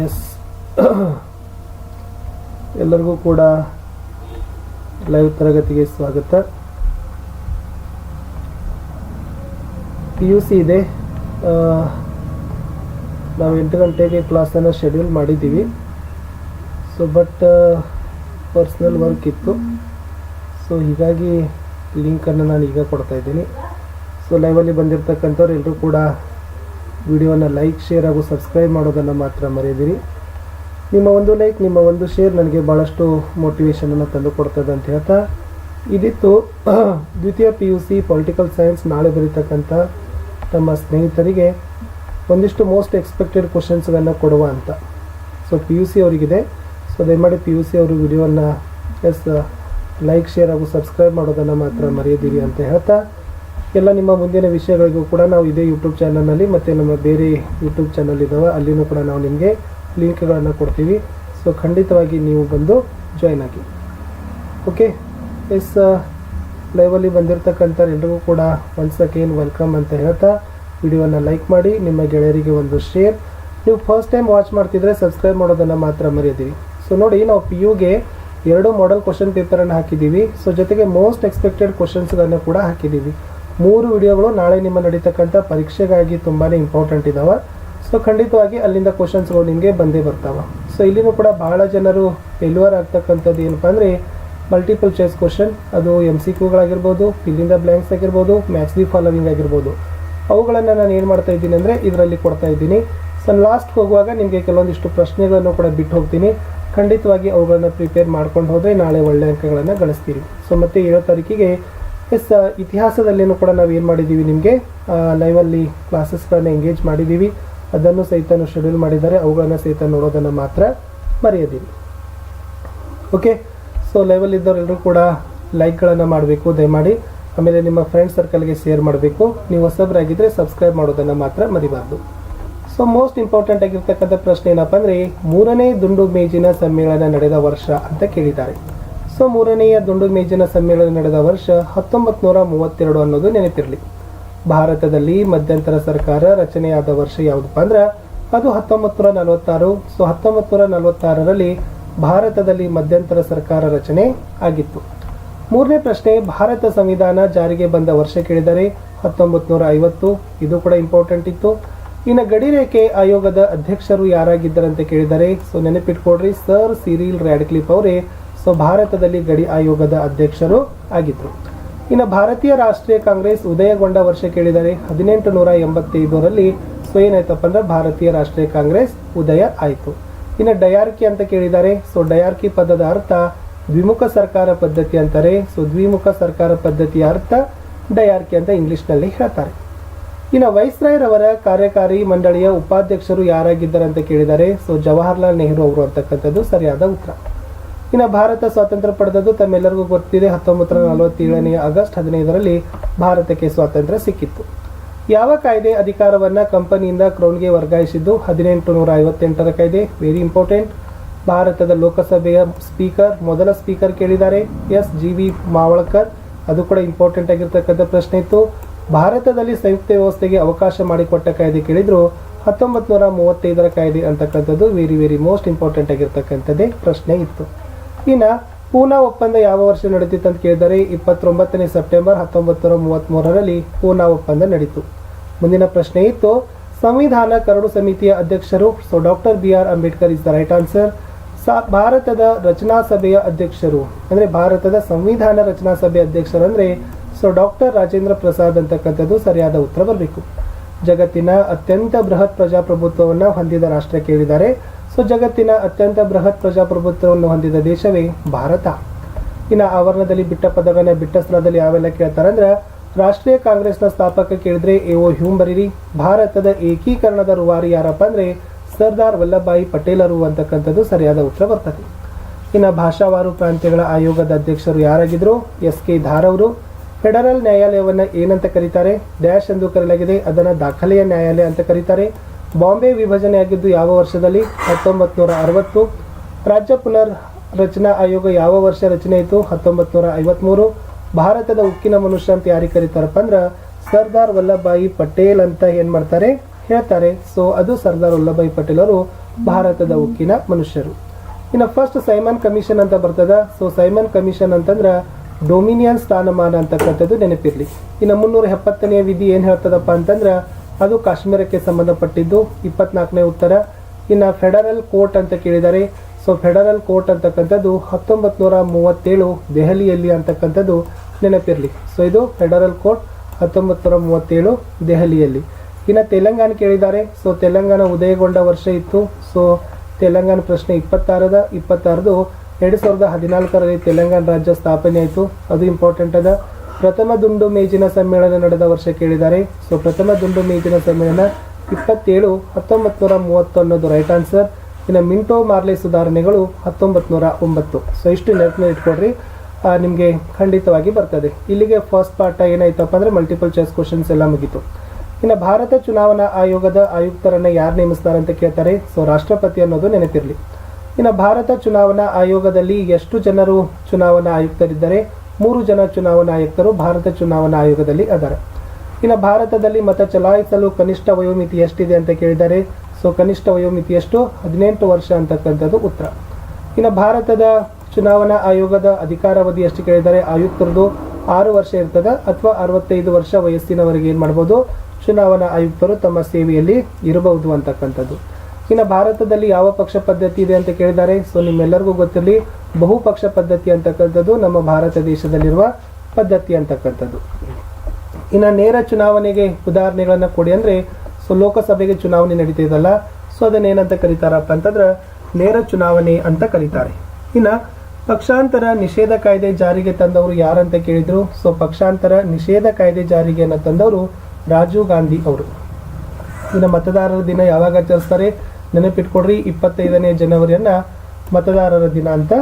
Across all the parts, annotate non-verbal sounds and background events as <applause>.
S ಎಲ್ಲರಿಗೂ ಕೂಡ live ತರಗತಿಗೆ ಸ್ವಾಗತ. ಪಿ ಯು ಸಿ ಇದೆ. ನಾವು ಎಂಟು ಗಂಟೆಗೆ ಕ್ಲಾಸನ್ನು ಶೆಡ್ಯೂಲ್ ಮಾಡಿದ್ದೀವಿ. ಸೊ ಬಟ್ ಪರ್ಸ್ನಲ್ ವರ್ಕ್ ಇತ್ತು. ಸೊ ಹೀಗಾಗಿ ಲಿಂಕನ್ನು ನಾನು ಈಗ ಕೊಡ್ತಾ ಇದ್ದೀನಿ. ಸೊ ಲೈವಲ್ಲಿ ಬಂದಿರತಕ್ಕಂಥವ್ರು ಎಲ್ಲರೂ ಕೂಡ ವಿಡಿಯೋನ ಲೈಕ್, ಶೇರ್ ಹಾಗೂ ಸಬ್ಸ್ಕ್ರೈಬ್ ಮಾಡೋದನ್ನು ಮಾತ್ರ ಮರೆಯದಿರಿ. ನಿಮ್ಮ ಒಂದು ಲೈಕ್, ನಿಮ್ಮ ಒಂದು ಶೇರ್ ನನಗೆ ಭಾಳಷ್ಟು ಮೋಟಿವೇಶನನ್ನು ತಂದು ಕೊಡ್ತದೆ ಅಂತ ಹೇಳ್ತಾ, ಇದಿತ್ತು <clears throat> ದ್ವಿತೀಯ P U C political science ನಾಳೆ ಬರೀತಕ್ಕಂಥ ತಮ್ಮ ಸ್ನೇಹಿತರಿಗೆ ಒಂದಿಷ್ಟು ಮೋಸ್ಟ್ ಎಕ್ಸ್ಪೆಕ್ಟೆಡ್ ಕ್ವಶನ್ಸ್ಗಳನ್ನು ಕೊಡುವ ಅಂತ. ಸೊ ಪಿ ಯು ಸಿ ಅವರಿಗಿದೆ. ಸೊ ದಯಮಾಡಿ ಪಿ ಯು ಸಿ ಅವರು ವಿಡಿಯೋನ ಎಸ್, ಲೈಕ್, ಶೇರ್ ಹಾಗೂ ಸಬ್ಸ್ಕ್ರೈಬ್ ಮಾಡೋದನ್ನು ಮಾತ್ರ ಮರೆಯದಿರಿ ಅಂತ ಹೇಳ್ತಾ ಎಲ್ಲ ನಿಮ್ಮ ಮುಂದಿನ ವಿಷಯಗಳಿಗೂ ಕೂಡ ನಾವು ಇದೇ ಯೂಟ್ಯೂಬ್ ಚಾನಲ್ನಲ್ಲಿ ಮತ್ತು ನಮ್ಮ ಬೇರೆ ಯೂಟ್ಯೂಬ್ ಚಾನಲ್ ಇದ್ದಾವೆ ಅಲ್ಲಿನೂ ಕೂಡ ನಾವು ನಿಮಗೆ ಲಿಂಕ್ಗಳನ್ನು ಕೊಡ್ತೀವಿ. ಸೊ ಖಂಡಿತವಾಗಿ ನೀವು ಬಂದು ಜಾಯ್ನ್ ಆಗಿ. ಓಕೆ ಎಸ್ ಲೈವಲ್ಲಿ ಬಂದಿರತಕ್ಕಂಥ ಎಲ್ರಿಗೂ ಕೂಡ ಒನ್ಸ್ ಅಗೇನ್ ವೆಲ್ಕಮ್ ಅಂತ ಹೇಳ್ತಾ ವಿಡಿಯೋನ ಲೈಕ್ ಮಾಡಿ, ನಿಮ್ಮ ಗೆಳೆಯರಿಗೆ ಒಂದು ಶೇರ್ ನೀವು ಫಸ್ಟ್ ಟೈಮ್ ವಾಚ್ ಮಾಡ್ತಿದ್ರೆ ಸಬ್ಸ್ಕ್ರೈಬ್ ಮಾಡೋದನ್ನು ಮಾತ್ರ ಮರೆಯದಿರಿ. ಸೊ ನೋಡಿ, ನಾವು ಪಿ ಯುಗೆ ಎರಡು ಮಾಡೆಲ್ ಕ್ವಶನ್ ಪೇಪರನ್ನು ಹಾಕಿದ್ದೀವಿ. ಸೊ ಜೊತೆಗೆ ಮೋಸ್ಟ್ ಎಕ್ಸ್ಪೆಕ್ಟೆಡ್ ಕ್ವಶನ್ಸ್ಗಳನ್ನು ಕೂಡ ಹಾಕಿದ್ದೀವಿ. ಮೂರು ವಿಡಿಯೋಗಳು ನಾಳೆ ನಿಮ್ಮ ನಡೀತಕ್ಕಂಥ ಪರೀಕ್ಷೆಗಾಗಿ ತುಂಬಾ ಇಂಪಾರ್ಟೆಂಟ್ ಇದ್ದಾವೆ ಸೊ ಖಂಡಿತವಾಗಿ ಅಲ್ಲಿಂದ ಕ್ವಶನ್ಸ್ಗಳು ನಿಮಗೆ ಬಂದೇ ಬರ್ತಾವೆ. ಸೊ ಇಲ್ಲಿನೂ ಕೂಡ ಬಹಳ ಜನರು ಫೇಲ್ಯೂರ್ ಆಗ್ತಕ್ಕಂಥದ್ದು ಏನಪ್ಪ ಅಂದರೆ ಮಲ್ಟಿಪಲ್ ಚಾಯ್ಸ್ ಕ್ವಶನ್ ಅದು ಎಂ ಸಿ ಕ್ಯೂಗಳಾಗಿರ್ಬೋದು ಇಲ್ಲಿಂದ ಬ್ಲ್ಯಾಂಕ್ಸ್ ಆಗಿರ್ಬೋದು ಮ್ಯಾಥ್ಸ್ ದಿ ಫಾಲೋವಿಂಗ್ ಆಗಿರ್ಬೋದು. ಅವುಗಳನ್ನು ನಾನು ಏನು ಮಾಡ್ತಾ ಇದ್ದೀನಿ ಅಂದರೆ ಇದರಲ್ಲಿ ಕೊಡ್ತಾ ಇದ್ದೀನಿ. ಸೊ ಲಾಸ್ಟ್ಗೆ ಹೋಗುವಾಗ ನಿಮಗೆ ಕೆಲವೊಂದಿಷ್ಟು ಪ್ರಶ್ನೆಗಳನ್ನು ಕೂಡ ಬಿಟ್ಟು ಹೋಗ್ತೀನಿ. ಖಂಡಿತವಾಗಿ ಅವುಗಳನ್ನು ಪ್ರಿಪೇರ್ ಮಾಡ್ಕೊಂಡು ಹೋದರೆ ನಾಳೆ ಒಳ್ಳೆ ಅಂಕಗಳನ್ನು ಗಳಿಸ್ತೀರಿ. ಸೊ ಮತ್ತೆ ಏಳು ತಾರೀಕಿಗೆ ಎಸ್ ಇತಿಹಾಸದಲ್ಲಿನೂ ಕೂಡ ನಾವು ಏನು ಮಾಡಿದ್ದೀವಿ ನಿಮಗೆ? ಲೈವಲ್ಲಿ ಕ್ಲಾಸಸ್ಗಳನ್ನ ಎಂಗೇಜ್ ಮಾಡಿದ್ದೀವಿ ಅದನ್ನು ಸಹಿತ ಶೆಡ್ಯೂಲ್ ಮಾಡಿದ್ದಾರೆ. ಅವುಗಳನ್ನು ಸಹಿತ ನೋಡೋದನ್ನು ಮಾತ್ರ ಮರೆಯದಿರಿ. ಓಕೆ ಸೊ ಲೈವಲ್ಲಿ ಇದ್ದವರೆಲ್ಲರೂ ಕೂಡ ಲೈಕ್ಗಳನ್ನು ಮಾಡಬೇಕು. ದಯಮಾಡಿ ಆಮೇಲೆ ನಿಮ್ಮ ಫ್ರೆಂಡ್ ಸರ್ಕಲ್ಗೆ ಶೇರ್ ಮಾಡಬೇಕು. ನೀವು ಹೊಸಬರಾಗಿದ್ದರೆ ಸಬ್ಸ್ಕ್ರೈಬ್ ಮಾಡೋದನ್ನು ಮಾತ್ರ ಮರಿಬಾರ್ದು. ಸೊ ಮೋಸ್ಟ್ ಇಂಪಾರ್ಟೆಂಟ್ ಆಗಿರ್ತಕ್ಕಂಥ ಪ್ರಶ್ನೆ ಏನಪ್ಪ ಅಂದರೆ, ಮೂರನೇ ದುಂಡು ಮೇಜಿನ ಸಮ್ಮೇಳನ ನಡೆದ ವರ್ಷ ಅಂತ ಕೇಳಿದ್ದಾರೆ. ಸೊ ಮೂರನೆಯ ದುಂಡು ಮೇಜಿನ ಸಮ್ಮೇಳನ ನಡೆದ ವರ್ಷ ಹತ್ತೊಂಬತ್ತು ನೂರ ಮೂವತ್ತೆರಡು ಅನ್ನೋದು ನೆನಪಿರಲಿ. ಭಾರತದಲ್ಲಿ ಮಧ್ಯಂತರ ಸರ್ಕಾರ ರಚನೆಯಾದ ವರ್ಷ ಯಾವುದಪ್ಪ ಅಂದ್ರೆ ಅದು ಹತ್ತೊಂಬತ್ತು ನೂರ ನಲವತ್ತಾರು, ಸೊ ಹತ್ತೊಂಬತ್ತು ನೂರ ನಲವತ್ತಾರರಲ್ಲಿ ಭಾರತದಲ್ಲಿ ಮಧ್ಯಂತರ ಸರ್ಕಾರ ರಚನೆ ಆಗಿತ್ತು. ಮೂರನೇ ಪ್ರಶ್ನೆ, ಭಾರತ ಸಂವಿಧಾನ ಜಾರಿಗೆ ಬಂದ ವರ್ಷ ಕೇಳಿದರೆ ಹತ್ತೊಂಬತ್ತು ನೂರ ಐವತ್ತು, ಇದು ಕೂಡ ಇಂಪಾರ್ಟೆಂಟ್ ಇತ್ತು. ಇನ್ನು ಗಡಿರೇಖೆ ಆಯೋಗದ ಅಧ್ಯಕ್ಷರು ಯಾರಾಗಿದ್ದರಂತೆ ಕೇಳಿದರೆ, ಸೊ ನೆನಪಿಟ್ಕೊಡ್ರಿ ಸರ್ ಸಿರಿಲ್ ರ್ಯಾಡ್ಕ್ಲಿಪ್ ಅವರೇ ಸೊ ಭಾರತದಲ್ಲಿ ಗಡಿ ಆಯೋಗದ ಅಧ್ಯಕ್ಷರು ಆಗಿದ್ರು. ಇನ್ನು ಭಾರತೀಯ ರಾಷ್ಟ್ರೀಯ ಕಾಂಗ್ರೆಸ್ ಉದಯಗೊಂಡ ವರ್ಷ ಕೇಳಿದರೆ ಹದಿನೆಂಟು ನೂರ ಎಂಬತ್ತೈದರಲ್ಲಿ ಸೊ ಅಂದ್ರೆ ಭಾರತೀಯ ರಾಷ್ಟ್ರೀಯ ಕಾಂಗ್ರೆಸ್ ಉದಯ ಆಯಿತು. ಇನ್ನು ಡಯಾರ್ಕಿ ಅಂತ ಕೇಳಿದ್ದಾರೆ ಸೊ ಡಯಾರ್ಕಿ ಪದದ ಅರ್ಥ ದ್ವಿಮುಖ ಸರ್ಕಾರ ಪದ್ಧತಿ ಅಂತಾರೆ. ಸೊ ದ್ವಿಮುಖ ಸರ್ಕಾರ ಪದ್ಧತಿಯ ಅರ್ಥ ಡಯಾರ್ಕಿ ಅಂತ ಇಂಗ್ಲಿಷ್ನಲ್ಲಿ ಹೇಳ್ತಾರೆ. ಇನ್ನು ವೈಸ್ರಾಯ್ರವರ ಕಾರ್ಯಕಾರಿ ಮಂಡಳಿಯ ಉಪಾಧ್ಯಕ್ಷರು ಯಾರಾಗಿದ್ದಾರೆ ಅಂತ ಕೇಳಿದ್ದಾರೆ ಸೊ ಜವಾಹರ್ಲಾಲ್ ನೆಹರು ಅವರು ಅಂತಕ್ಕಂಥದ್ದು ಸರಿಯಾದ ಉತ್ತರ. ಇನ್ನು ಭಾರತ ಸ್ವಾತಂತ್ರ್ಯ ಪಡೆದದ್ದು ತಮ್ಮೆಲ್ಲರಿಗೂ ಗೊತ್ತಿದೆ ಹತ್ತೊಂಬತ್ತು ನೂರ ನಲವತ್ತೇಳನೇ ಆಗಸ್ಟ್ ಹದಿನೈದರಲ್ಲಿ ಭಾರತಕ್ಕೆ ಸ್ವಾತಂತ್ರ್ಯ ಸಿಕ್ಕಿತ್ತು. ಯಾವ ಕಾಯ್ದೆ ಅಧಿಕಾರವನ್ನ ಕಂಪನಿಯಿಂದ ಕ್ರೌನ್ಗೆ ವರ್ಗಾಯಿಸಿದ್ದು? ಹದಿನೆಂಟು ನೂರ ಐವತ್ತೆಂಟರ ಕಾಯ್ದೆ ವೆರಿ ಇಂಪಾರ್ಟೆಂಟ್ ಭಾರತದ ಲೋಕಸಭೆಯ ಸ್ಪೀಕರ್, ಮೊದಲ ಸ್ಪೀಕರ್ ಕೇಳಿದ್ದಾರೆ. ಎಸ್. ಜಿ. ವಿ. ಮಾವಳಕರ್, ಅದು ಕೂಡ ಇಂಪಾರ್ಟೆಂಟ್ ಆಗಿರ್ತಕ್ಕಂಥ ಪ್ರಶ್ನೆ ಇತ್ತು. ಭಾರತದಲ್ಲಿ ಸಂಯುಕ್ತ ವ್ಯವಸ್ಥೆಗೆ ಅವಕಾಶ ಮಾಡಿಕೊಟ್ಟ ಕಾಯ್ದೆ ಕೇಳಿದ್ರು ಹತ್ತೊಂಬತ್ತು ನೂರ ಮೂವತ್ತೈದರ ಕಾಯ್ದೆ ಅಂತಕ್ಕಂಥದ್ದು ವೆರಿ ವೆರಿ ಮೋಸ್ಟ್ ಇಂಪಾರ್ಟೆಂಟ್ ಆಗಿರ್ತಕ್ಕಂಥದ್ದೇ ಪ್ರಶ್ನೆ ಇತ್ತು. ಇನ್ನು ಪೂನಾ ಒಪ್ಪಂದ ಯಾವ ವರ್ಷ ನಡೀತಿತ್ತು ಅಂತ ಕೇಳಿದರೆ ಇಪ್ಪತ್ತೊಂಬತ್ತನೇ ಸೆಪ್ಟೆಂಬರ್ ಹತ್ತೊಂಬತ್ತು ನೂರ ಮೂವತ್ತ್ಮೂರರಲ್ಲಿ ಪೂನಾ ಒಪ್ಪಂದ ನಡೆಯಿತು ಮುಂದಿನ ಪ್ರಶ್ನೆ ಇತ್ತು, ಸಂವಿಧಾನ ಕರಡು ಸಮಿತಿಯ ಅಧ್ಯಕ್ಷರು so doctor B R Ambedkar is the right answer. ಸಾ, ಭಾರತದ ರಚನಾ ಸಭೆಯ ಅಧ್ಯಕ್ಷರು, ಅಂದರೆ ಭಾರತದ ಸಂವಿಧಾನ ರಚನಾ ಸಭೆ ಅಧ್ಯಕ್ಷರು ಅಂದರೆ ಸೊ ಡಾಕ್ಟರ್ ರಾಜೇಂದ್ರ ಪ್ರಸಾದ್ ಅಂತಕ್ಕಂಥದ್ದು ಸರಿಯಾದ ಉತ್ತರ ಬರಬೇಕು. ಜಗತ್ತಿನ ಅತ್ಯಂತ ಬೃಹತ್ ಪ್ರಜಾಪ್ರಭುತ್ವವನ್ನು ಹೊಂದಿದ ರಾಷ್ಟ್ರ ಕೇಳಿದ್ದಾರೆ. ಸೊ ಜಗತ್ತಿನ ಅತ್ಯಂತ ಬೃಹತ್ ಪ್ರಜಾಪ್ರಭುತ್ವವನ್ನು ಹೊಂದಿದ ದೇಶವೇ ಭಾರತ. ಇನ್ನು ಆವರಣದಲ್ಲಿ ಬಿಟ್ಟ ಪದಗಳನ್ನ, ಬಿಟ್ಟ ಸ್ಥಳದಲ್ಲಿ ಯಾವೆಲ್ಲ ಕೇಳ್ತಾರೆ ಅಂದ್ರೆ, ರಾಷ್ಟ್ರೀಯ ಕಾಂಗ್ರೆಸ್ನ ಸ್ಥಾಪಕ ಕೇಳಿದ್ರೆ ಎ ಓ ಹ್ಯೂಮ್ ಬರೀರಿ ಭಾರತದ ಏಕೀಕರಣದ ರೂವಾರಿ ಯಾರಪ್ಪ ಅಂದರೆ, ಸರ್ದಾರ್ ವಲ್ಲಭಾಯಿ ಪಟೇಲರು ಅಂತಕ್ಕಂಥದ್ದು ಸರಿಯಾದ ಉತ್ತರ ಬರ್ತದೆ. ಇನ್ನು ಭಾಷಾವಾರು ಪ್ರಾಂತ್ಯಗಳ ಆಯೋಗದ ಅಧ್ಯಕ್ಷರು ಯಾರಾಗಿದ್ರು? ಎಸ್ ಕೆ ಧಾರ್ ಅವರು. ಫೆಡರಲ್ ನ್ಯಾಯಾಲಯವನ್ನು ಏನಂತ ಕರೀತಾರೆ? ಡ್ಯಾಶ್ ಎಂದು ಕರೆಯಲಾಗಿದೆ, ಅದನ್ನು ದಾಖಲೆಯ ನ್ಯಾಯಾಲಯ ಅಂತ ಕರೀತಾರೆ. ಬಾಂಬೆ ವಿಭಜನೆ ಆಗಿದ್ದು ಯಾವ ವರ್ಷದಲ್ಲಿ? ಹತ್ತೊಂಬತ್ತು ನೂರ ಅರವತ್ತು ರಾಜ್ಯ ಪುನರ್ ರಚನಾ ಆಯೋಗ ಯಾವ ವರ್ಷ ರಚನೆ ಹತ್ತೊಂಬತ್ತು ನೂರ ಐವತ್ತ್ಮೂರು ಭಾರತದ ಉಕ್ಕಿನ ಮನುಷ್ಯ ಅಂತ ಯಾರಿಗೆ ಕರೀತಾರಪ್ಪ ಅಂದ್ರೆ ಸರ್ದಾರ್ ವಲ್ಲಭಾಯಿ ಪಟೇಲ್ ಅಂತ ಏನು ಮಾಡ್ತಾರೆ? ಹೇಳ್ತಾರೆ. ಸೊ ಅದು ಸರ್ದಾರ್ ವಲ್ಲಭಾಯಿ ಪಟೇಲ್ ಅವರು ಭಾರತದ ಉಕ್ಕಿನ ಮನುಷ್ಯರು. ಇನ್ನು ಫಸ್ಟ್ ಸೈಮನ್ ಕಮಿಷನ್ ಅಂತ ಬರ್ತದ? ಸೊ ಸೈಮನ್ ಕಮಿಷನ್ ಅಂತಂದ್ರೆ ಡೊಮಿನಿಯನ್ ಸ್ಥಾನಮಾನ ಅಂತಕ್ಕಂಥದ್ದು ನೆನಪಿರ್ಲಿ. ಇನ್ನು ಮುನ್ನೂರ ಎಪ್ಪತ್ತನೆಯ ವಿಧಿ ಏನು ಹೇಳ್ತದಪ್ಪ ಅಂತಂದ್ರೆ ಅದು ಕಾಶ್ಮೀರಕ್ಕೆ ಸಂಬಂಧಪಟ್ಟಿದ್ದು. ಇಪ್ಪತ್ನಾಲ್ಕನೇ ಉತ್ತರ. ಇನ್ನು ಫೆಡರಲ್ ಕೋರ್ಟ್ ಅಂತ ಕೇಳಿದ್ದಾರೆ ಸೊ ಫೆಡರಲ್ ಕೋರ್ಟ್ ಅಂತಕ್ಕಂಥದ್ದು ಹತ್ತೊಂಬತ್ತು ನೂರ ಮೂವತ್ತೇಳು ದೆಹಲಿಯಲ್ಲಿ ಅಂತಕ್ಕಂಥದ್ದು ನೆನಪಿರಲಿ. ಸೊ ಇದು ಫೆಡರಲ್ ಕೋರ್ಟ್ ಹತ್ತೊಂಬತ್ತು ನೂರ ಮೂವತ್ತೇಳು ದೆಹಲಿಯಲ್ಲಿ. ಇನ್ನು ತೆಲಂಗಾಣ ಕೇಳಿದ್ದಾರೆ ಸೊ ತೆಲಂಗಾಣ ಉದಯಗೊಂಡ ವರ್ಷ ಇತ್ತು. ಸೊ ತೆಲಂಗಾಣ ಪ್ರಶ್ನೆ ಇಪ್ಪತ್ತಾರದ, ಇಪ್ಪತ್ತಾರದು. ಎರಡು ಸಾವಿರದ ಹದಿನಾಲ್ಕರಲ್ಲಿ ತೆಲಂಗಾಣ ರಾಜ್ಯ ಸ್ಥಾಪನೆ ಆಯಿತು. ಅದು ಇಂಪಾರ್ಟೆಂಟ್ ಅದ. ಪ್ರಥಮ ದುಂಡು ಮೇಜಿನ ಸಮ್ಮೇಳನ ನಡೆದ ವರ್ಷ ಕೇಳಿದ್ದಾರೆ. ಸೊ ಪ್ರಥಮ ದುಂಡು ಮೇಜಿನ ಸಮ್ಮೇಳನ ಇಪ್ಪತ್ತೇಳು ಹತ್ತೊಂಬತ್ತು ನೂರ ಅನ್ನೋದು ರೈಟ್ ಆನ್ಸರ್ ಇನ್ನು ಮಿಂಟೋ ಮಾರ್ಲೆ ಸುಧಾರಣೆಗಳು ಹತ್ತೊಂಬತ್ತು ನೂರ ಒಂಬತ್ತು. ಸೊ ಇಷ್ಟು ನೆನಪಿನ ಇಟ್ಕೊಡ್ರಿ ನಿಮಗೆ ಖಂಡಿತವಾಗಿ ಬರ್ತದೆ. ಇಲ್ಲಿಗೆ ಫಸ್ಟ್ ಪಾರ್ಟ್ ಏನಾಯ್ತಪ್ಪ ಅಂದರೆ ಮಲ್ಟಿಪಲ್ ಚಾಯ್ಸ್ ಕ್ವಶನ್ಸ್ ಎಲ್ಲ ಮುಗಿತು. ಇನ್ನು ಭಾರತ ಚುನಾವಣಾ ಆಯೋಗದ ಆಯುಕ್ತರನ್ನು ಯಾರು ನೇಮಿಸ್ತಾರೆ ಅಂತ ಕೇಳ್ತಾರೆ. ಸೊ ರಾಷ್ಟ್ರಪತಿ ಅನ್ನೋದು ನೆನಪಿರಲಿ. ಇನ್ನು ಭಾರತ ಚುನಾವಣಾ ಆಯೋಗದಲ್ಲಿ ಎಷ್ಟು ಜನರು ಚುನಾವಣಾ ಆಯುಕ್ತರಿದ್ದಾರೆ? ಮೂರು ಜನ ಚುನಾವಣಾ ಆಯುಕ್ತರು ಭಾರತ ಚುನಾವಣಾ ಆಯೋಗದಲ್ಲಿ ಅದಾರೆ. ಇನ್ನು ಭಾರತದಲ್ಲಿ ಮತ ಚಲಾಯಿಸಲು ಕನಿಷ್ಠ ವಯೋಮಿತಿ ಎಷ್ಟಿದೆ ಅಂತ ಕೇಳಿದರೆ, ಸೊ ಕನಿಷ್ಠ ವಯೋಮಿತಿ ಎಷ್ಟು? ಹದಿನೆಂಟು ವರ್ಷ ಅಂತಕ್ಕಂಥದ್ದು ಉತ್ತರ. ಇನ್ನು ಭಾರತದ ಚುನಾವಣಾ ಆಯೋಗದ ಅಧಿಕಾರಾವಧಿ ಎಷ್ಟು ಕೇಳಿದರೆ, ಆಯುಕ್ತರದು ಆರು ವರ್ಷ ಇರ್ತದೆ ಅಥವಾ ಅರವತ್ತೈದು ವರ್ಷ ವಯಸ್ಸಿನವರೆಗೆ ಏನು ಮಾಡ್ಬೋದು? ಚುನಾವಣಾ ಆಯುಕ್ತರು ತಮ್ಮ ಸೇವೆಯಲ್ಲಿ ಇರಬಹುದು ಅಂತಕ್ಕಂಥದ್ದು. ಇನ್ನು ಭಾರತದಲ್ಲಿ ಯಾವ ಪಕ್ಷ ಪದ್ಧತಿ ಇದೆ ಅಂತ ಕೇಳಿದ್ದಾರೆ? ಸೊ ನಿಮ್ಮೆಲ್ಲರಿಗೂ ಗೊತ್ತಿರಲಿ ಬಹುಪಕ್ಷ ಪದ್ಧತಿ ಅಂತಕ್ಕಂಥದ್ದು ನಮ್ಮ ಭಾರತ ದೇಶದಲ್ಲಿರುವ ಪದ್ಧತಿ ಅಂತಕ್ಕಂಥದ್ದು. ಇನ್ನು ನೇರ ಚುನಾವಣೆಗೆ ಉದಾಹರಣೆಗಳನ್ನು ಕೊಡಿ ಅಂದರೆ ಸೊ ಲೋಕಸಭೆಗೆ ಚುನಾವಣೆ ನಡೀತಿದಲ್ಲ ಸೊ ಅದನ್ನೇನಂತ ಕರೀತಾರಪ್ಪ ಅಂತಂದ್ರೆ, ನೇರ ಚುನಾವಣೆ ಅಂತ ಕರೀತಾರೆ. ಇನ್ನು ಪಕ್ಷಾಂತರ ನಿಷೇಧ ಕಾಯ್ದೆ ಜಾರಿಗೆ ತಂದವರು ಯಾರಂತ ಕೇಳಿದ್ರು? ಸೊ ಪಕ್ಷಾಂತರ ನಿಷೇಧ ಕಾಯ್ದೆ ಜಾರಿಗೆಯನ್ನು ತಂದವರು ರಾಜೀವ್ ಗಾಂಧಿ ಅವರು. ಇನ್ನು ಮತದಾರರ ದಿನ ಯಾವಾಗ ಆಚರಿಸ್ತಾರೆ? ನೆನಪಿಟ್ಕೊಡ್ರಿ, ಇಪ್ಪತ್ತೈದನೇ ಜನವರಿಯನ್ನ ಮತದಾರರ ದಿನ ಅಂತ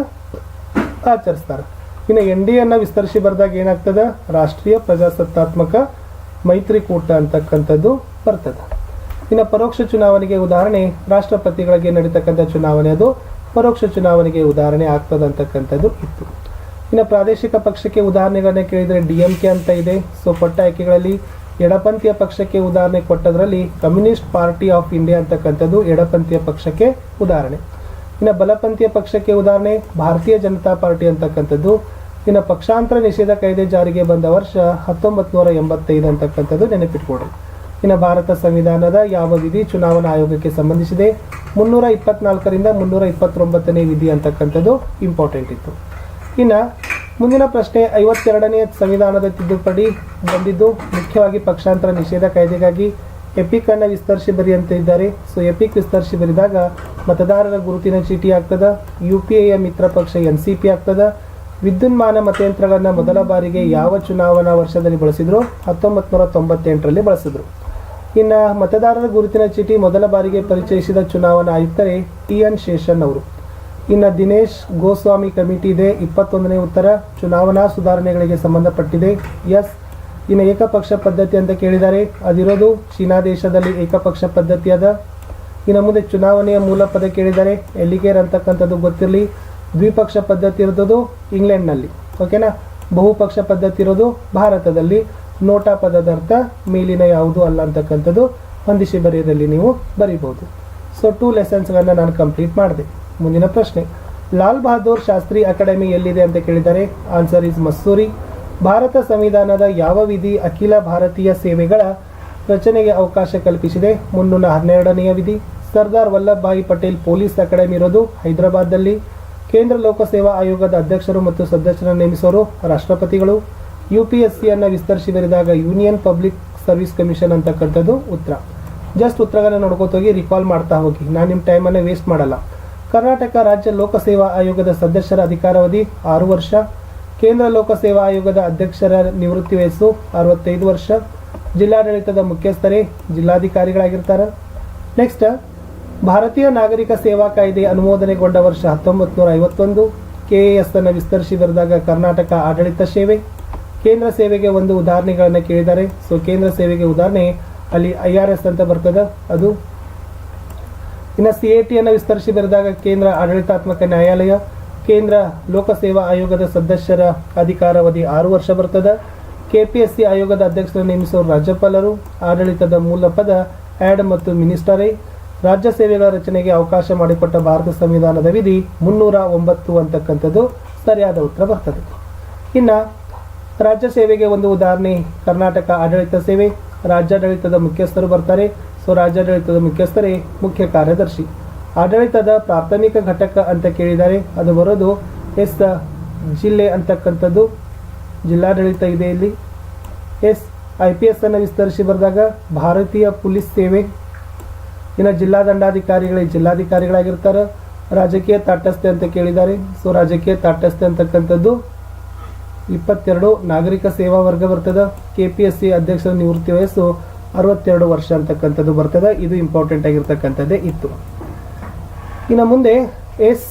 ಆಚರಿಸ್ತಾರೆ. ಇನ್ನು ಎನ್ ಡಿ ಅನ್ನ ವಿಸ್ತರಿಸಿ ಬರೆದಾಗ ಏನಾಗ್ತದ? ರಾಷ್ಟ್ರೀಯ ಪ್ರಜಾಸತ್ತಾತ್ಮಕ ಮೈತ್ರಿಕೂಟ ಅಂತಕ್ಕಂಥದ್ದು ಬರ್ತದೆ. ಇನ್ನು ಪರೋಕ್ಷ ಚುನಾವಣೆಗೆ ಉದಾಹರಣೆ, ರಾಷ್ಟ್ರಪತಿಗಳಿಗೆ ನಡೀತಕ್ಕಂಥ ಚುನಾವಣೆ ಅದು ಪರೋಕ್ಷ ಚುನಾವಣೆಗೆ ಉದಾಹರಣೆ ಆಗ್ತದೆ ಅಂತಕ್ಕಂಥದ್ದು ಇತ್ತು. ಇನ್ನು ಪ್ರಾದೇಶಿಕ ಪಕ್ಷಕ್ಕೆ ಉದಾಹರಣೆಗಳನ್ನ ಕೇಳಿದರೆ ಡಿ ಎಂ ಕೆ ಅಂತ ಇದೆ. ಸೊ ಕೊಟ್ಟ ಆಯ್ಕೆಗಳಲ್ಲಿ ಎಡಪಂಥೀಯ ಪಕ್ಷಕ್ಕೆ ಉದಾಹರಣೆ ಕೊಟ್ಟದ್ರಲ್ಲಿ ಕಮ್ಯುನಿಸ್ಟ್ ಪಾರ್ಟಿ ಆಫ್ ಇಂಡಿಯಾ ಅಂತಕ್ಕಂಥದ್ದು ಎಡಪಂಥೀಯ ಪಕ್ಷಕ್ಕೆ ಉದಾಹರಣೆ. ಇನ್ನು ಬಲಪಂಥೀಯ ಪಕ್ಷಕ್ಕೆ ಉದಾಹರಣೆ, ಭಾರತೀಯ ಜನತಾ ಪಾರ್ಟಿ ಅಂತಕ್ಕಂಥದ್ದು. ಇನ್ನು ಪಕ್ಷಾಂತರ ನಿಷೇಧ ಕಾಯ್ದೆ ಜಾರಿಗೆ ಬಂದ ವರ್ಷ ಹತ್ತೊಂಬತ್ತು ನೂರ ಎಂಬತ್ತೈದು ಅಂತಕ್ಕಂಥದ್ದು ನೆನಪಿಟ್ಕೊಡ್ರಿ ಇನ್ನು ಭಾರತ ಸಂವಿಧಾನದ ಯಾವ ವಿಧಿ ಚುನಾವಣಾ ಆಯೋಗಕ್ಕೆ ಸಂಬಂಧಿಸಿದೆ? ಮುನ್ನೂರ ಇಪ್ಪತ್ನಾಲ್ಕರಿಂದ ಮುನ್ನೂರ ಇಪ್ಪತ್ತೊಂಬತ್ತನೇ ವಿಧಿ ಅಂತಕ್ಕಂಥದ್ದು ಇಂಪಾರ್ಟೆಂಟ್ ಇತ್ತು. ಇನ್ನು ಮುಂದಿನ ಪ್ರಶ್ನೆ ಐವತ್ತೆರಡನೇ ಸಂವಿಧಾನದ ತಿದ್ದುಪಡಿ ಬಂದಿದ್ದು ಮುಖ್ಯವಾಗಿ ಪಕ್ಷಾಂತರ ನಿಷೇಧ ಕಾಯ್ದೆಗಾಗಿ ಎಪಿಕ್ ಅನ್ನ ವಿಸ್ತರಿಸಿ ಬರಿ ಅಂತ ಇದ್ದಾರೆ. ಸೊ ಎಪಿಕ್ ವಿಸ್ತರಿಸಿ ಬರಿದಾಗ ಮತದಾರರ ಗುರುತಿನ ಚೀಟಿ ಆಗ್ತದ, ಯು ಪಿ ಎಯ ಮಿತ್ರ ಪಕ್ಷ ಎನ್ ಸಿ ಪಿ ಆಗ್ತದ. ವಿದ್ಯುನ್ಮಾನ ಮತಯಂತ್ರಗಳನ್ನು ಮೊದಲ ಬಾರಿಗೆ ಯಾವ ಚುನಾವಣಾ ವರ್ಷದಲ್ಲಿ ಬಳಸಿದ್ರು? ಹತ್ತೊಂಬತ್ತು ನೂರ ತೊಂಬತ್ತೆಂಟರಲ್ಲಿ ಬಳಸಿದ್ರು. ಇನ್ನು ಮತದಾರರ ಗುರುತಿನ ಚೀಟಿ ಮೊದಲ ಬಾರಿಗೆ ಪರಿಚಯಿಸಿದ ಚುನಾವಣಾ ಆಯುಕ್ತರೇ ಟಿ ಎನ್ ಶೇಷನ್ ಅವರು. ಇನ್ನು ದಿನೇಶ್ ಗೋಸ್ವಾಮಿ ಕಮಿಟಿ ಇದೆ. ಇಪ್ಪತ್ತೊಂದನೇ ಉತ್ತರ ಚುನಾವಣಾ ಸುಧಾರಣೆಗಳಿಗೆ ಸಂಬಂಧಪಟ್ಟಿದೆ. ಎಸ್. ಇನ್ನು ಏಕಪಕ್ಷ ಪದ್ಧತಿ ಅಂತ ಕೇಳಿದ್ದಾರೆ ಅದಿರೋದು ಚೀನಾ ದೇಶದಲ್ಲಿ ಏಕಪಕ್ಷ ಪದ್ಧತಿ ಅದ. ಇನ್ನು ಮುಂದೆ ಚುನಾವಣೆಯ ಮೂಲ ಪದ ಕೇಳಿದ್ದಾರೆ ಎಲ್ಲಿಗೇರ್ ಅಂತಕ್ಕಂಥದ್ದು ಗೊತ್ತಿರಲಿ. ದ್ವಿಪಕ್ಷ ಪದ್ಧತಿ ಇರೋದು ಇಂಗ್ಲೆಂಡ್ನಲ್ಲಿ. ಓಕೆನಾ? ಬಹುಪಕ್ಷ ಪದ್ಧತಿ ಇರೋದು ಭಾರತದಲ್ಲಿ. ನೋಟಾ ಪದದ ಅರ್ಥ ಮೇಲಿನ ಯಾವುದು ಅಲ್ಲ ಅಂತಕ್ಕಂಥದ್ದು ಹೊಂದಿಸಿ ಬರೆಯದಲ್ಲಿ ನೀವು ಬರಿಬೋದು ಸೊ ಟೂ ಲೆಸನ್ಸ್ಗಳನ್ನು ನಾನು ಕಂಪ್ಲೀಟ್ ಮಾಡಿದೆ. ಮುಂದಿನ ಪ್ರಶ್ನೆ. ಲಾಲ್ ಬಹದ್ದೂರ್ ಶಾಸ್ತ್ರಿ ಅಕಾಡೆಮಿ ಎಲ್ಲಿದೆ ಅಂತ ಕೇಳಿದ್ದಾರೆ ಆನ್ಸರ್ ಇಸ್ ಮಸ್ಸೂರಿ. ಭಾರತ ಸಂವಿಧಾನದ ಯಾವ ವಿಧಿ ಅಖಿಲ ಭಾರತೀಯ ಸೇವೆಗಳ ರಚನೆಗೆ ಅವಕಾಶ ಕಲ್ಪಿಸಿದೆ? ಮುನ್ನೂರ ಹನ್ನೆರಡನೆಯ ವಿಧಿ. ಸರ್ದಾರ್ ವಲ್ಲಭಭಾಯಿ ಪಟೇಲ್ ಪೊಲೀಸ್ ಅಕಾಡೆಮಿ ಇರೋದು ಹೈದರಾಬಾದ್ನಲ್ಲಿ. ಕೇಂದ್ರ ಲೋಕಸೇವಾ ಆಯೋಗದ ಅಧ್ಯಕ್ಷರು ಮತ್ತು ಸದಸ್ಯರನ್ನು ನೇಮಿಸೋರು ರಾಷ್ಟ್ರಪತಿಗಳು. ಯು ಪಿ ಎಸ್ ಸಿಯನ್ನು ವಿಸ್ತರಿಸಿ ಬರೆದಾಗ ಯೂನಿಯನ್ ಪಬ್ಲಿಕ್ ಸರ್ವಿಸ್ ಕಮಿಷನ್ ಅಂತಕ್ಕಂಥದ್ದು ಉತ್ತರ. ಜಸ್ಟ್ ಉತ್ತರಗಳನ್ನ ನೋಡ್ಕೋತೋಗಿ ರಿಕಾಲ್ ಮಾಡ್ತಾ ಹೋಗಿ. ನಾನು ನಿಮ್ಮ ಟೈಮನ್ನು ವೇಸ್ಟ್ ಮಾಡಲ್ಲ. ಕರ್ನಾಟಕ ರಾಜ್ಯ ಲೋಕಸೇವಾ ಆಯೋಗದ ಸದಸ್ಯರ ಅಧಿಕಾರಾವಧಿ ಆರು ವರ್ಷ, ಕೇಂದ್ರ ಲೋಕಸೇವಾ ಆಯೋಗದ ಅಧ್ಯಕ್ಷರ ನಿವೃತ್ತಿ ವಯಸ್ಸು ಅರವತ್ತೈದು ವರ್ಷ, ಜಿಲ್ಲಾಡಳಿತದ ಮುಖ್ಯಸ್ಥರೇ ಜಿಲ್ಲಾಧಿಕಾರಿಗಳಾಗಿರ್ತಾರೆ. ನೆಕ್ಸ್ಟ್ ಭಾರತೀಯ ನಾಗರಿಕ ಸೇವಾ ಕಾಯ್ದೆ ಅನುಮೋದನೆಗೊಂಡ ವರ್ಷ ಹತ್ತೊಂಬತ್ತು ನೂರ ಐವತ್ತೊಂದು ಕೆ ಅನ್ನು ವಿಸ್ತರಿಸಿ ಬರೆದಾಗ ಕರ್ನಾಟಕ ಆಡಳಿತ ಸೇವೆ. ಕೇಂದ್ರ ಸೇವೆಗೆ ಒಂದು ಉದಾಹರಣೆಗಳನ್ನು ಕೇಳಿದ್ದಾರೆ ಸೊ ಕೇಂದ್ರ ಸೇವೆಗೆ ಉದಾಹರಣೆ, ಅಲ್ಲಿ ಐ ಆರ್ ಎಸ್ ಅಂತ ಬರ್ತದೆ. ಅದು ಇನ್ನು ಸಿ ಎ ಟಿಯನ್ನು ವಿಸ್ತರಿಸಿ ಬರೆದಾಗ ಕೇಂದ್ರ ಆಡಳಿತಾತ್ಮಕ ನ್ಯಾಯಾಲಯ, ಕೇಂದ್ರ ಲೋಕಸೇವಾ ಆಯೋಗದ ಸದಸ್ಯರ ಅಧಿಕಾರಾವಧಿ ಆರು ವರ್ಷ ಬರ್ತದೆ. ಕೆ ಪಿ ಎಸ್ ಸಿ ಆಯೋಗದ ಅಧ್ಯಕ್ಷರನ್ನು ನೇಮಿಸುವ ರಾಜ್ಯಪಾಲರು, ಆಡಳಿತದ ಮೂಲ ಪದ ಆ್ಯಡ್ ಮತ್ತು ಮಿನಿಸ್ಟರೇ. ರಾಜ್ಯ ಸೇವೆಗಳ ರಚನೆಗೆ ಅವಕಾಶ ಮಾಡಿಕೊಟ್ಟ ಭಾರತ ಸಂವಿಧಾನದ ವಿಧಿ ಮುನ್ನೂರ ಒಂಬತ್ತು ಅಂತಕ್ಕಂಥದ್ದು ಸರಿಯಾದ ಉತ್ತರ ಬರ್ತದೆ. ಇನ್ನು ರಾಜ್ಯ ಸೇವೆಗೆ ಒಂದು ಉದಾಹರಣೆ, ಕರ್ನಾಟಕ ಆಡಳಿತ ಸೇವೆ. ರಾಜ್ಯಾಡಳಿತದ ಮುಖ್ಯಸ್ಥರು ಬರ್ತಾರೆ. ಸೊ ರಾಜ್ಯಾಡಳಿತದ ಮುಖ್ಯಸ್ಥರೇ, ಮುಖ್ಯ ಕಾರ್ಯದರ್ಶಿ. ಆಡಳಿತದ ಪ್ರಾಥಮಿಕ ಘಟಕ ಅಂತ ಕೇಳಿದ್ದಾರೆ ಅದು ಬರೋದು ಎಸ್ ಜಿಲ್ಲೆ ಅಂತಕ್ಕಂಥದ್ದು. ಜಿಲ್ಲಾಡಳಿತ ಇದೆ ಇಲ್ಲಿ. ಎಸ್, ಐ ಪಿ ಎಸ್ ಅನ್ನು ವಿಸ್ತರಿಸಿ ಬರೆದಾಗ ಭಾರತೀಯ ಪೊಲೀಸ್ ಸೇವೆ. ಇನ್ನು ಜಿಲ್ಲಾ ದಂಡಾಧಿಕಾರಿಗಳೇ ಜಿಲ್ಲಾಧಿಕಾರಿಗಳಾಗಿರ್ತಾರೆ. ರಾಜಕೀಯ ತಾಟಸ್ಥೆ ಅಂತ ಕೇಳಿದ್ದಾರೆ. ಸೊ, ರಾಜಕೀಯ ತಾಟಸ್ಥೆ ಅಂತಕ್ಕಂಥದ್ದು ಇಪ್ಪತ್ತೆರಡು ನಾಗರಿಕ ಸೇವಾ ವರ್ಗ ಬರ್ತದೆ. ಕೆ ಪಿ ಎಸ್ ಸಿ ಅಧ್ಯಕ್ಷರ ನಿವೃತ್ತಿ ವಯಸ್ಸು ಅರವತ್ತೆರಡು ವರ್ಷ ಅಂತಕ್ಕಂಥದ್ದು ಬರ್ತದೆ. ಇದು ಇಂಪಾರ್ಟೆಂಟ್ ಆಗಿರ್ತಕ್ಕಂಥದ್ದೇ ಇತ್ತು. ಇನ್ನು ಮುಂದೆ ಎಸ್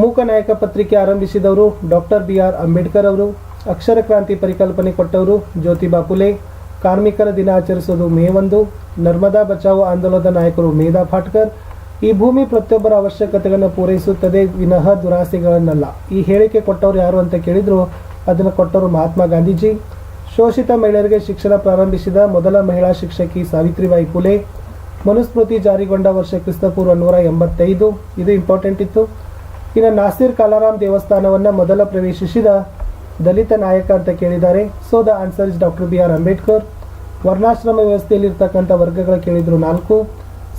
ಮೂಕನಾಯಕ ಪತ್ರಿಕೆ ಆರಂಭಿಸಿದವರು ಡಾಕ್ಟರ್ ಬಿ ಆರ್ ಅಂಬೇಡ್ಕರ್ ಅವರು, ಅಕ್ಷರ ಕ್ರಾಂತಿ ಪರಿಕಲ್ಪನೆ ಕೊಟ್ಟವರು ಜ್ಯೋತಿಬಾ ಫುಲೆ ಕಾರ್ಮಿಕರ ದಿನ ಆಚರಿಸೋದು ಮೇ ಒಂದು, ನರ್ಮದಾ ಬಚಾವೋ ಆಂದೋಲನದ ನಾಯಕರು ಮೇಧಾ ಫಾಟ್ಕರ್ ಈ ಭೂಮಿ ಪ್ರತಿಯೊಬ್ಬರ ಅವಶ್ಯಕತೆಗಳನ್ನು ಪೂರೈಸುತ್ತದೆ ವಿನಃ ದುರಾಸೆಗಳನ್ನಲ್ಲ. ಈ ಹೇಳಿಕೆ ಕೊಟ್ಟವರು ಯಾರು ಅಂತ ಕೇಳಿದ್ರು, ಅದನ್ನು ಕೊಟ್ಟವರು ಮಹಾತ್ಮ ಗಾಂಧೀಜಿ. ಶೋಷಿತ ಮಹಿಳೆಯರಿಗೆ ಶಿಕ್ಷಣ ಪ್ರಾರಂಭಿಸಿದ ಮೊದಲ ಮಹಿಳಾ ಶಿಕ್ಷಕಿ ಸಾವಿತ್ರಿಬಾಯಿ ಫುಲೆ ಮನುಸ್ಮೃತಿ ಜಾರಿಗೊಂಡ ವರ್ಷ ಕ್ರಿಸ್ತಪೂರ್ವ ನೂರ ಎಂಬತ್ತೈದು. ಇದು ಇಂಪಾರ್ಟೆಂಟ್ ಇತ್ತು. ಇನ್ನು ನಾಸಿರ್ ಕಾಲಾರಾಮ್ ದೇವಸ್ಥಾನವನ್ನು ಮೊದಲ ಪ್ರವೇಶಿಸಿದ ದಲಿತ ನಾಯಕ ಅಂತ ಕೇಳಿದ್ದಾರೆ. So the answer is doctor B R Ambedkar ವರ್ಣಾಶ್ರಮ ವ್ಯವಸ್ಥೆಯಲ್ಲಿ ಇರ್ತಕ್ಕಂಥ ವರ್ಗಗಳ ಕೇಳಿದ್ರು ನಾಲ್ಕು.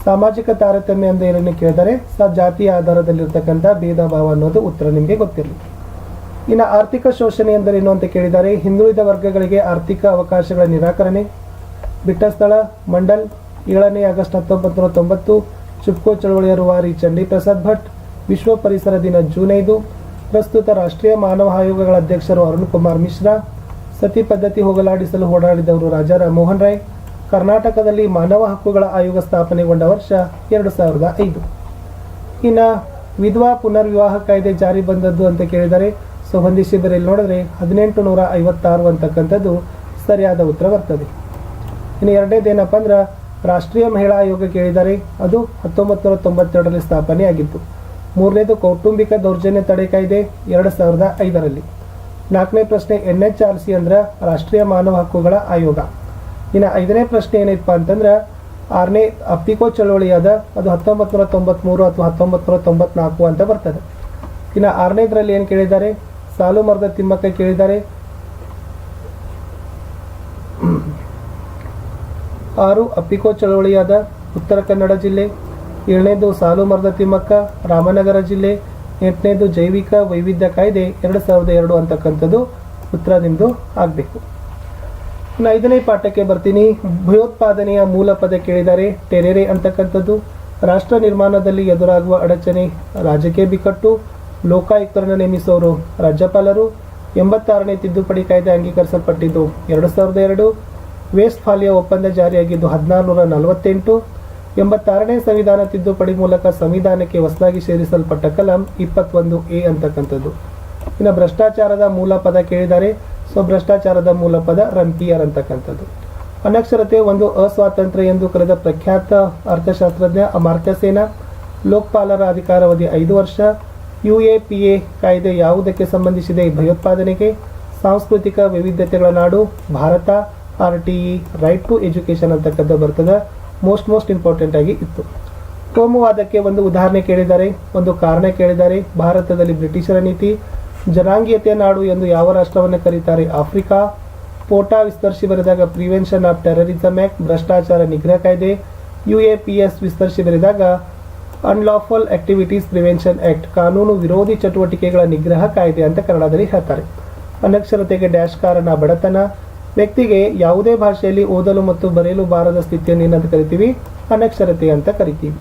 ಸಾಮಾಜಿಕ ತಾರತಮ್ಯ ಅಂತ ಏನನ್ನು ಕೇಳಿದರೆ, ಸ ಜಾತಿಯ ಆಧಾರದಲ್ಲಿರ್ತಕ್ಕಂಥ ಭೇದ ಭಾವ ಅನ್ನೋದು ಉತ್ತರ ನಿಮಗೆ ಗೊತ್ತಿರಲಿ. ಇನ್ನು ಆರ್ಥಿಕ ಶೋಷಣೆ ಎಂದರೇನು ಅಂತ ಕೇಳಿದ್ದಾರೆ ಹಿಂದುಳಿದ ವರ್ಗಗಳಿಗೆ ಆರ್ಥಿಕ ಅವಕಾಶಗಳ ನಿರಾಕರಣೆ ಬಿಟ್ಟ ಸ್ಥಳ ಮಂಡಲ್, ಏಳನೇ ಆಗಸ್ಟ್ ಹತ್ತೊಂಬತ್ತು ನೂರ ತೊಂಬತ್ತು, ಚುಪ್ಕೋ ಚಳವಳಿಯ ರೂವಾರಿ ಚಂಡಿ ಪ್ರಸಾದ್ ಭಟ್, ವಿಶ್ವ ಪರಿಸರ ದಿನ ಜೂನ್ ಐದು, ಪ್ರಸ್ತುತ ರಾಷ್ಟ್ರೀಯ ಮಾನವ ಆಯೋಗಗಳ ಅಧ್ಯಕ್ಷರು ಅರುಣ್ ಕುಮಾರ್ ಮಿಶ್ರಾ, ಸತಿ ಪದ್ಧತಿ ಹೋಗಲಾಡಿಸಲು ಹೋರಾಡಿದವರು ರಾಜಾ ರಾಮಮೋಹನ್ ರಾಯ್, ಕರ್ನಾಟಕದಲ್ಲಿ ಮಾನವ ಹಕ್ಕುಗಳ ಆಯೋಗ ಸ್ಥಾಪನೆಗೊಂಡ ವರ್ಷ ಎರಡು ಸಾವಿರದ ಐದು. ಇನ್ನು ವಿಧವಾ ಪುನರ್ವಿವಾಹ ಕಾಯ್ದೆ ಜಾರಿ ಬಂದದ್ದು ಅಂತ ಕೇಳಿದರೆ ಸೊ ಹೊಂದಿಸಿ ಬರೆಯಲ್ಲಿ ನೋಡಿದ್ರೆ ಹದಿನೆಂಟು ನೂರ ಐವತ್ತಾರು ಅಂತಕ್ಕಂಥದ್ದು ಸರಿಯಾದ ಉತ್ತರ ಬರ್ತದೆ. ಇನ್ನು ಎರಡನೇದು ಏನಪ್ಪ ಅಂದ್ರೆ ರಾಷ್ಟ್ರೀಯ ಮಹಿಳಾ ಆಯೋಗ ಕೇಳಿದ್ದಾರೆ ಅದು ಹತ್ತೊಂಬತ್ತು ನೂರ ತೊಂಬತ್ತೆರಡರಲ್ಲಿ ಸ್ಥಾಪನೆಯಾಗಿತ್ತು. ಮೂರನೇದು ಕೌಟುಂಬಿಕ ದೌರ್ಜನ್ಯ ತಡೆ ಕಾಯ್ದೆ ಎರಡು ಸಾವಿರದ ಐದರಲ್ಲಿ. ನಾಲ್ಕನೇ ಪ್ರಶ್ನೆ ಎನ್ ಎಚ್ ಆರ್ ಸಿ ಅಂದ್ರೆ ರಾಷ್ಟ್ರೀಯ ಮಾನವ ಹಕ್ಕುಗಳ ಆಯೋಗ. ಇನ್ನು ಐದನೇ ಪ್ರಶ್ನೆ ಏನೈತಪ್ಪ ಅಂತಂದ್ರೆ ಆರನೇ ಅಪ್ಪಿಕೋ ಚಳವಳಿಯಾದ ಅದು ಹತ್ತೊಂಬತ್ತು ನೂರ ತೊಂಬತ್ತ್ಮೂರು ಅಥವಾ ಹತ್ತೊಂಬತ್ತು ನೂರ ತೊಂಬತ್ನಾಲ್ಕು ಅಂತ ಬರ್ತದೆ. ಇನ್ನು ಆರನೇದರಲ್ಲಿ ಏನು ಕೇಳಿದ್ದಾರೆ? ಸಾಲು ಮರದ ತಿಮ್ಮಕ್ಕ ಕೇಳಿದ್ದಾರೆ. ಆರು ಅಪ್ಪಿಕೋ ಚಳವಳಿಯಾದ ಉತ್ತರ ಕನ್ನಡ ಜಿಲ್ಲೆ. ಏಳನೇದು, ಸಾಲು ಮರದ ತಿಮ್ಮಕ್ಕ, ರಾಮನಗರ ಜಿಲ್ಲೆ. ಎಂಟನೇದು, ಜೈವಿಕ ವೈವಿಧ್ಯ ಕಾಯ್ದೆ ಎರಡು ಸಾವಿರದ ಎರಡು ಅಂತಕ್ಕಂಥದ್ದು ಉತ್ತರ ನಿಮ್ಮದು ಆಗಬೇಕು. ಇನ್ನು ಐದನೇ ಪಾಠಕ್ಕೆ ಬರ್ತೀನಿ. ಭಯೋತ್ಪಾದನೆಯ ಮೂಲ ಪದ ಕೇಳಿದ್ದಾರೆ. ಟೆರೆರೆ ಅಂತಕ್ಕಂಥದ್ದು. ರಾಷ್ಟ್ರ ನಿರ್ಮಾಣದಲ್ಲಿ ಎದುರಾಗುವ ಅಡಚಣೆ ರಾಜಕೀಯ ಬಿಕ್ಕಟ್ಟು. ಲೋಕಾಯುಕ್ತರನ್ನು ನೇಮಿಸೋರು ರಾಜ್ಯಪಾಲರು. ಎಂಬತ್ತಾರನೇ ತಿದ್ದುಪಡಿ ಕಾಯ್ದೆ ಅಂಗೀಕರಿಸಲ್ಪಟ್ಟಿದ್ದು ಎರಡು ಸಾವಿರದ ಎರಡು. ವೇಸ್ಟ್ ಫಾಲಿಯ ಒಪ್ಪಂದ ಜಾರಿಯಾಗಿದ್ದು ಹದಿನಾರು ನೂರ ನಲವತ್ತೆಂಟು. ಎಂಬತ್ತಾರನೇ ಸಂವಿಧಾನ ತಿದ್ದುಪಡಿ ಮೂಲಕ ಸಂವಿಧಾನಕ್ಕೆ ಹೊಸದಾಗಿ ಸೇರಿಸಲ್ಪಟ್ಟ ಕಲಂ ಇಪ್ಪತ್ತೊಂದು ಎ ಅಂತಕ್ಕಂಥದ್ದು. ಇನ್ನು ಭ್ರಷ್ಟಾಚಾರದ ಮೂಲ ಪದ ಕೇಳಿದ್ದಾರೆ ಸೊ ಭ್ರಷ್ಟಾಚಾರದ ಮೂಲ ಪದ ರಂಪಿಯರ್ ಅಂತಕ್ಕಂಥದ್ದು. ಅನಕ್ಷರತೆ ಒಂದು ಅಸ್ವಾತಂತ್ರ್ಯ ಎಂದು ಕರೆದ ಪ್ರಖ್ಯಾತ ಅರ್ಥಶಾಸ್ತ್ರಜ್ಞ ಅಮಾರ್ತ್ಯ ಸೇನಾ, ಲೋಕಪಾಲರ ಅಧಿಕಾರಾವಧಿ ಐದು ವರ್ಷ ಯು ಎ ಪಿ ಎ ಕಾಯ್ದೆ ಯಾವುದಕ್ಕೆ ಸಂಬಂಧಿಸಿದೆ ಭಯೋತ್ಪಾದನೆಗೆ ಸಾಂಸ್ಕೃತಿಕ ವೈವಿಧ್ಯತೆಗಳ ನಾಡು, Bharat, R T right to education ಅಂತಕ್ಕಂಥ ಬರ್ತದೆ ಮೋಸ್ಟ್ ಮೋಸ್ಟ್ ಇಂಪಾರ್ಟೆಂಟ್ ಆಗಿ ಇತ್ತು. ಕೋಮುವಾದಕ್ಕೆ ಒಂದು ಉದಾಹರಣೆ ಕೇಳಿದ್ದಾರೆ, ಒಂದು ಕಾರಣ ಕೇಳಿದ್ದಾರೆ. ಭಾರತದಲ್ಲಿ ಬ್ರಿಟಿಷರ ನೀತಿ, ಜನಾಂಗೀಯತೆಯ ನಾಡು ಎಂದು ಯಾವ ರಾಷ್ಟ್ರವನ್ನು ಕರೀತಾರೆ? ಆಫ್ರಿಕಾ. ಪೋಟಾ ವಿಸ್ತರಿಸಿ ಬರೆದಾಗ ಪ್ರಿವೆನ್ಷನ್ ಆಫ್ ಟೆರರಿಸಮ್ ಆಕ್ಟ್ ಭ್ರಷ್ಟಾಚಾರ ನಿಗ್ರಹ ಕಾಯ್ದೆ. ಯು ಎ ಪಿ ಎಸ್ ವಿಸ್ತರಿಸಿ ಬರೆದಾಗ ಅನ್ಲಾಫುಲ್ ಆಕ್ಟಿವಿಟೀಸ್ ಪ್ರಿವೆನ್ಷನ್ ಆಕ್ಟ್ ಕಾನೂನು ವಿರೋಧಿ ಚಟುವಟಿಕೆಗಳ ನಿಗ್ರಹ ಕಾಯ್ದೆ ಅಂತ ಕನ್ನಡದಲ್ಲಿ ಹೇಳ್ತಾರೆ. ಅನಕ್ಷರತೆಗೆ ಡ್ಯಾಶ್ ಕಾರಣ ಬಡತನ. ವ್ಯಕ್ತಿಗೆ ಯಾವುದೇ ಭಾಷೆಯಲ್ಲಿ ಓದಲು ಮತ್ತು ಬರೆಯಲು ಬಾರದ ಸ್ಥಿತಿಯನ್ನು ಏನಂತ ಕರಿತೀವಿ? ಅನಕ್ಷರತೆ ಅಂತ ಕರಿತೀವಿ.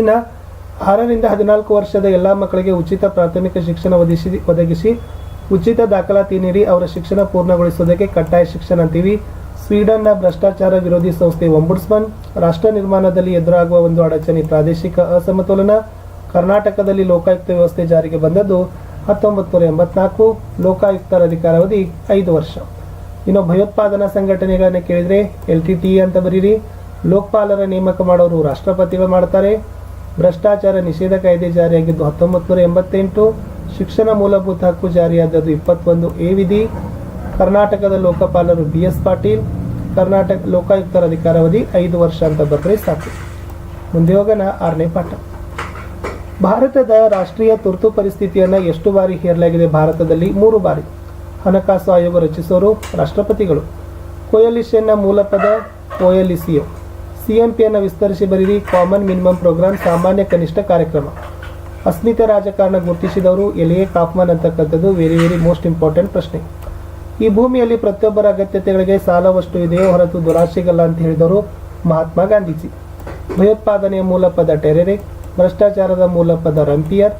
ಇನ್ನು ಆರರಿಂದ ಹದಿನಾಲ್ಕು ವರ್ಷದ ಎಲ್ಲ ಮಕ್ಕಳಿಗೆ ಉಚಿತ ಪ್ರಾಥಮಿಕ ಶಿಕ್ಷಣ ಒದಗಿಸಿ ಒದಗಿಸಿ ಉಚಿತ ದಾಖಲಾತಿ ನೀಡಿ ಅವರ ಶಿಕ್ಷಣ ಪೂರ್ಣಗೊಳಿಸುವುದಕ್ಕೆ ಕಡ್ಡಾಯ ಶಿಕ್ಷಣ ಅಂತೀವಿ. ಸ್ವೀಡನ್ನ ಭ್ರಷ್ಟಾಚಾರ ವಿರೋಧಿ ಸಂಸ್ಥೆ ಒಂಬುಡ್ಸ್ಮನ್ ರಾಷ್ಟ್ರ ನಿರ್ಮಾಣದಲ್ಲಿ ಎದುರಾಗುವ ಒಂದು ಅಡಚಣೆ ಪ್ರಾದೇಶಿಕ ಅಸಮತೋಲನ. ಕರ್ನಾಟಕದಲ್ಲಿ ಲೋಕಾಯುಕ್ತ ವ್ಯವಸ್ಥೆ ಜಾರಿಗೆ ಬಂದದ್ದು ಹತ್ತೊಂಬತ್ತು ನೂರ ಎಂಬತ್ನಾಲ್ಕು, ಲೋಕಾಯುಕ್ತರ ಅಧಿಕಾರಾವಧಿ ಐದು ವರ್ಷ. ಇನ್ನು ಭಯೋತ್ಪಾದನಾ ಸಂಘಟನೆಗಳನ್ನ ಕೇಳಿದ್ರೆ ಎಲ್ ಟಿ ಟಿ ಅಂತ ಬರೀರಿ, ಲೋಕಪಾಲರ ನೇಮಕ ಮಾಡೋರು ರಾಷ್ಟ್ರಪತಿಗಳು ಮಾಡ್ತಾರೆ. ಭ್ರಷ್ಟಾಚಾರ ನಿಷೇಧ ಕಾಯ್ದೆ ಜಾರಿಯಾಗಿದ್ದು ಹತ್ತೊಂಬತ್ತು ನೂರ ಎಂಬತ್ತೆಂಟು, ಶಿಕ್ಷಣ ಮೂಲಭೂತ ಹಕ್ಕು ಜಾರಿಯಾದದ್ದು ಇಪ್ಪತ್ತೊಂದು ಎ ವಿಧಿ. ಕರ್ನಾಟಕದ ಲೋಕಪಾಲರು ಬಿ ಎಸ್ ಪಾಟೀಲ್ ಕರ್ನಾಟಕ ಲೋಕಾಯುಕ್ತರ ಅಧಿಕಾರಾವಧಿ ಐದು ವರ್ಷ ಅಂತ ಬರೆದ್ರೆ ಸಾಕು. ಮುಂದೆ ಹೋಗೋಣ, ಆರನೇ ಪಾಠ. ಭಾರತದ ರಾಷ್ಟ್ರೀಯ ತುರ್ತು ಪರಿಸ್ಥಿತಿಯನ್ನು ಎಷ್ಟು ಬಾರಿ ಹೇರಲಾಗಿದೆ ಭಾರತದಲ್ಲಿ? ಮೂರು ಬಾರಿ. ಹಣಕಾಸು ಆಯೋಗ ರಚಿಸೋರು ರಾಷ್ಟ್ರಪತಿಗಳು. ಕೊಯಲಿಷನ್ನ ಮೂಲ ಪದ ಕೊಯಲಿಸಿಯೋ. ಪಿಯನ್ನು ವಿಸ್ತರಿಸಿ ಬರೀರಿ, ಕಾಮನ್ ಮಿನಿಮಮ್ ಪ್ರೋಗ್ರಾಂ, ಸಾಮಾನ್ಯ ಕನಿಷ್ಠ ಕಾರ್ಯಕ್ರಮ. ಅಸ್ಮಿತೆ ರಾಜಕಾರಣ ಗುರುತಿಸಿದವರು ಎಲಿಯೇ ಕಾಫ್ಮನ್ ಅಂತಕ್ಕಂಥದ್ದು, ವೆರಿ ವೆರಿ ಮೋಸ್ಟ್ ಇಂಪಾರ್ಟೆಂಟ್ ಪ್ರಶ್ನೆ. ಈ ಭೂಮಿಯಲ್ಲಿ ಪ್ರತಿಯೊಬ್ಬರ ಅಗತ್ಯತೆಗಳಿಗೆ ಸಾಲವಷ್ಟು ಇದೆಯೋ ಹೊರತು ದುರಾಶೆಗಲ್ಲ ಅಂತ ಹೇಳಿದವರು ಮಹಾತ್ಮ ಗಾಂಧೀಜಿ. ಭಯೋತ್ಪಾದನೆಯ ಮೂಲ ಪದ ಟೆರೆರೆ, ಭ್ರಷ್ಟಾಚಾರದ ಮೂಲ ಪದ ರಂಪಿಯರ್,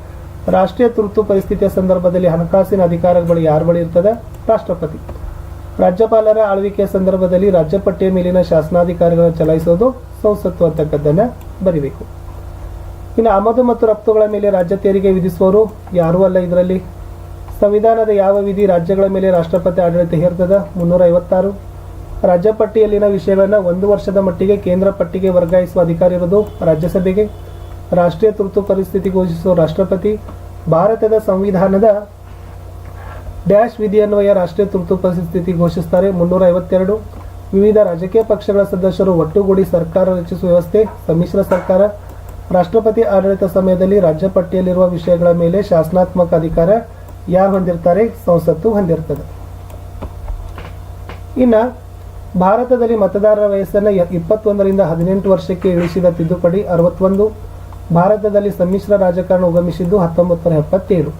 ರಾಷ್ಟ್ರೀಯ ತುರ್ತು ಪರಿಸ್ಥಿತಿಯ ಸಂದರ್ಭದಲ್ಲಿ ಹಣಕಾಸಿನ ಅಧಿಕಾರಗಳು ಯಾರ ಬಳಿ ಇರ್ತದೆ? ರಾಷ್ಟ್ರಪತಿ. ರಾಜ್ಯಪಾಲರ ಆಳ್ವಿಕೆಯ ಸಂದರ್ಭದಲ್ಲಿ ರಾಜ್ಯಪಟ್ಟಿಯ ಮೇಲಿನ ಶಾಸನಾಧಿಕಾರಿಗಳನ್ನು ಚಲಾಯಿಸೋದು ಸಂಸತ್ತು ಅಂತಕ್ಕದ್ದನ್ನು ಬರಿಬೇಕು. ಇನ್ನು ಆಮದು ಮತ್ತು ರಫ್ತುಗಳ ಮೇಲೆ ರಾಜ್ಯ ತೆರಿಗೆ ವಿಧಿಸುವವರು ಯಾರೂ ಅಲ್ಲ ಇದರಲ್ಲಿ. ಸಂವಿಧಾನದ ಯಾವ ವಿಧಿ ರಾಜ್ಯಗಳ ಮೇಲೆ ರಾಷ್ಟ್ರಪತಿ ಆಡಳಿತ ಹೇರ್ತದ? ಮುನ್ನೂರ ಐವತ್ತಾರು ರಾಜ್ಯ ಪಟ್ಟಿಯಲ್ಲಿನ ವಿಷಯಗಳನ್ನು ಒಂದು ವರ್ಷದ ಮಟ್ಟಿಗೆ ಕೇಂದ್ರ ಪಟ್ಟಿಗೆ ವರ್ಗಾಯಿಸುವ ಅಧಿಕಾರ ಇರುವುದು ರಾಜ್ಯಸಭೆಗೆ. ರಾಷ್ಟ್ರೀಯ ತುರ್ತು ಪರಿಸ್ಥಿತಿ ಘೋಷಿಸುವ ರಾಷ್ಟ್ರಪತಿ. ಭಾರತದ ಸಂವಿಧಾನದ ಡ್ಯಾಶ್ ವಿಧಿಯನ್ವಯ ರಾಷ್ಟ್ರೀಯ ತುರ್ತು ಪರಿಸ್ಥಿತಿ ಘೋಷಿಸುತ್ತಾರೆ ಮುನ್ನೂರ ಐವತ್ತೆರಡು ವಿವಿಧ ರಾಜಕೀಯ ಪಕ್ಷಗಳ ಸದಸ್ಯರು ಒಟ್ಟುಗೂಡಿ ಸರ್ಕಾರ ರಚಿಸುವ ವ್ಯವಸ್ಥೆ, ಸಮ್ಮಿಶ್ರ ಸರ್ಕಾರ. ರಾಷ್ಟ್ರಪತಿ ಆಡಳಿತ ಸಮಯದಲ್ಲಿ ರಾಜ್ಯ ಪಟ್ಟಿಯಲ್ಲಿರುವ ವಿಷಯಗಳ ಮೇಲೆ ಶಾಸನಾತ್ಮಕ ಅಧಿಕಾರ. ಯಾರು ಹೊಂದಿರ್ತಾರೆ? ಸಂಸತ್ತು ಹೊಂದಿರ್ತದೆ. ಇನ್ನ ಭಾರತದಲ್ಲಿ ಮತದಾರರ ವಯಸ್ಸನ್ನು ಇಪ್ಪತ್ತೊಂದರಿಂದ ಹದಿನೆಂಟು ವರ್ಷಕ್ಕೆ ಇಳಿಸಿದ ತಿದ್ದುಪಡಿ ಅರವತ್ತೊಂದು, ಭಾರತದಲ್ಲಿ ಸಮ್ಮಿಶ್ರ ರಾಜಕಾರಣ ಉಗಮಿಸಿದ್ದು ಹತ್ತೊಂಬತ್ತು ನೂರ ಎಪ್ಪತ್ತೇಳು.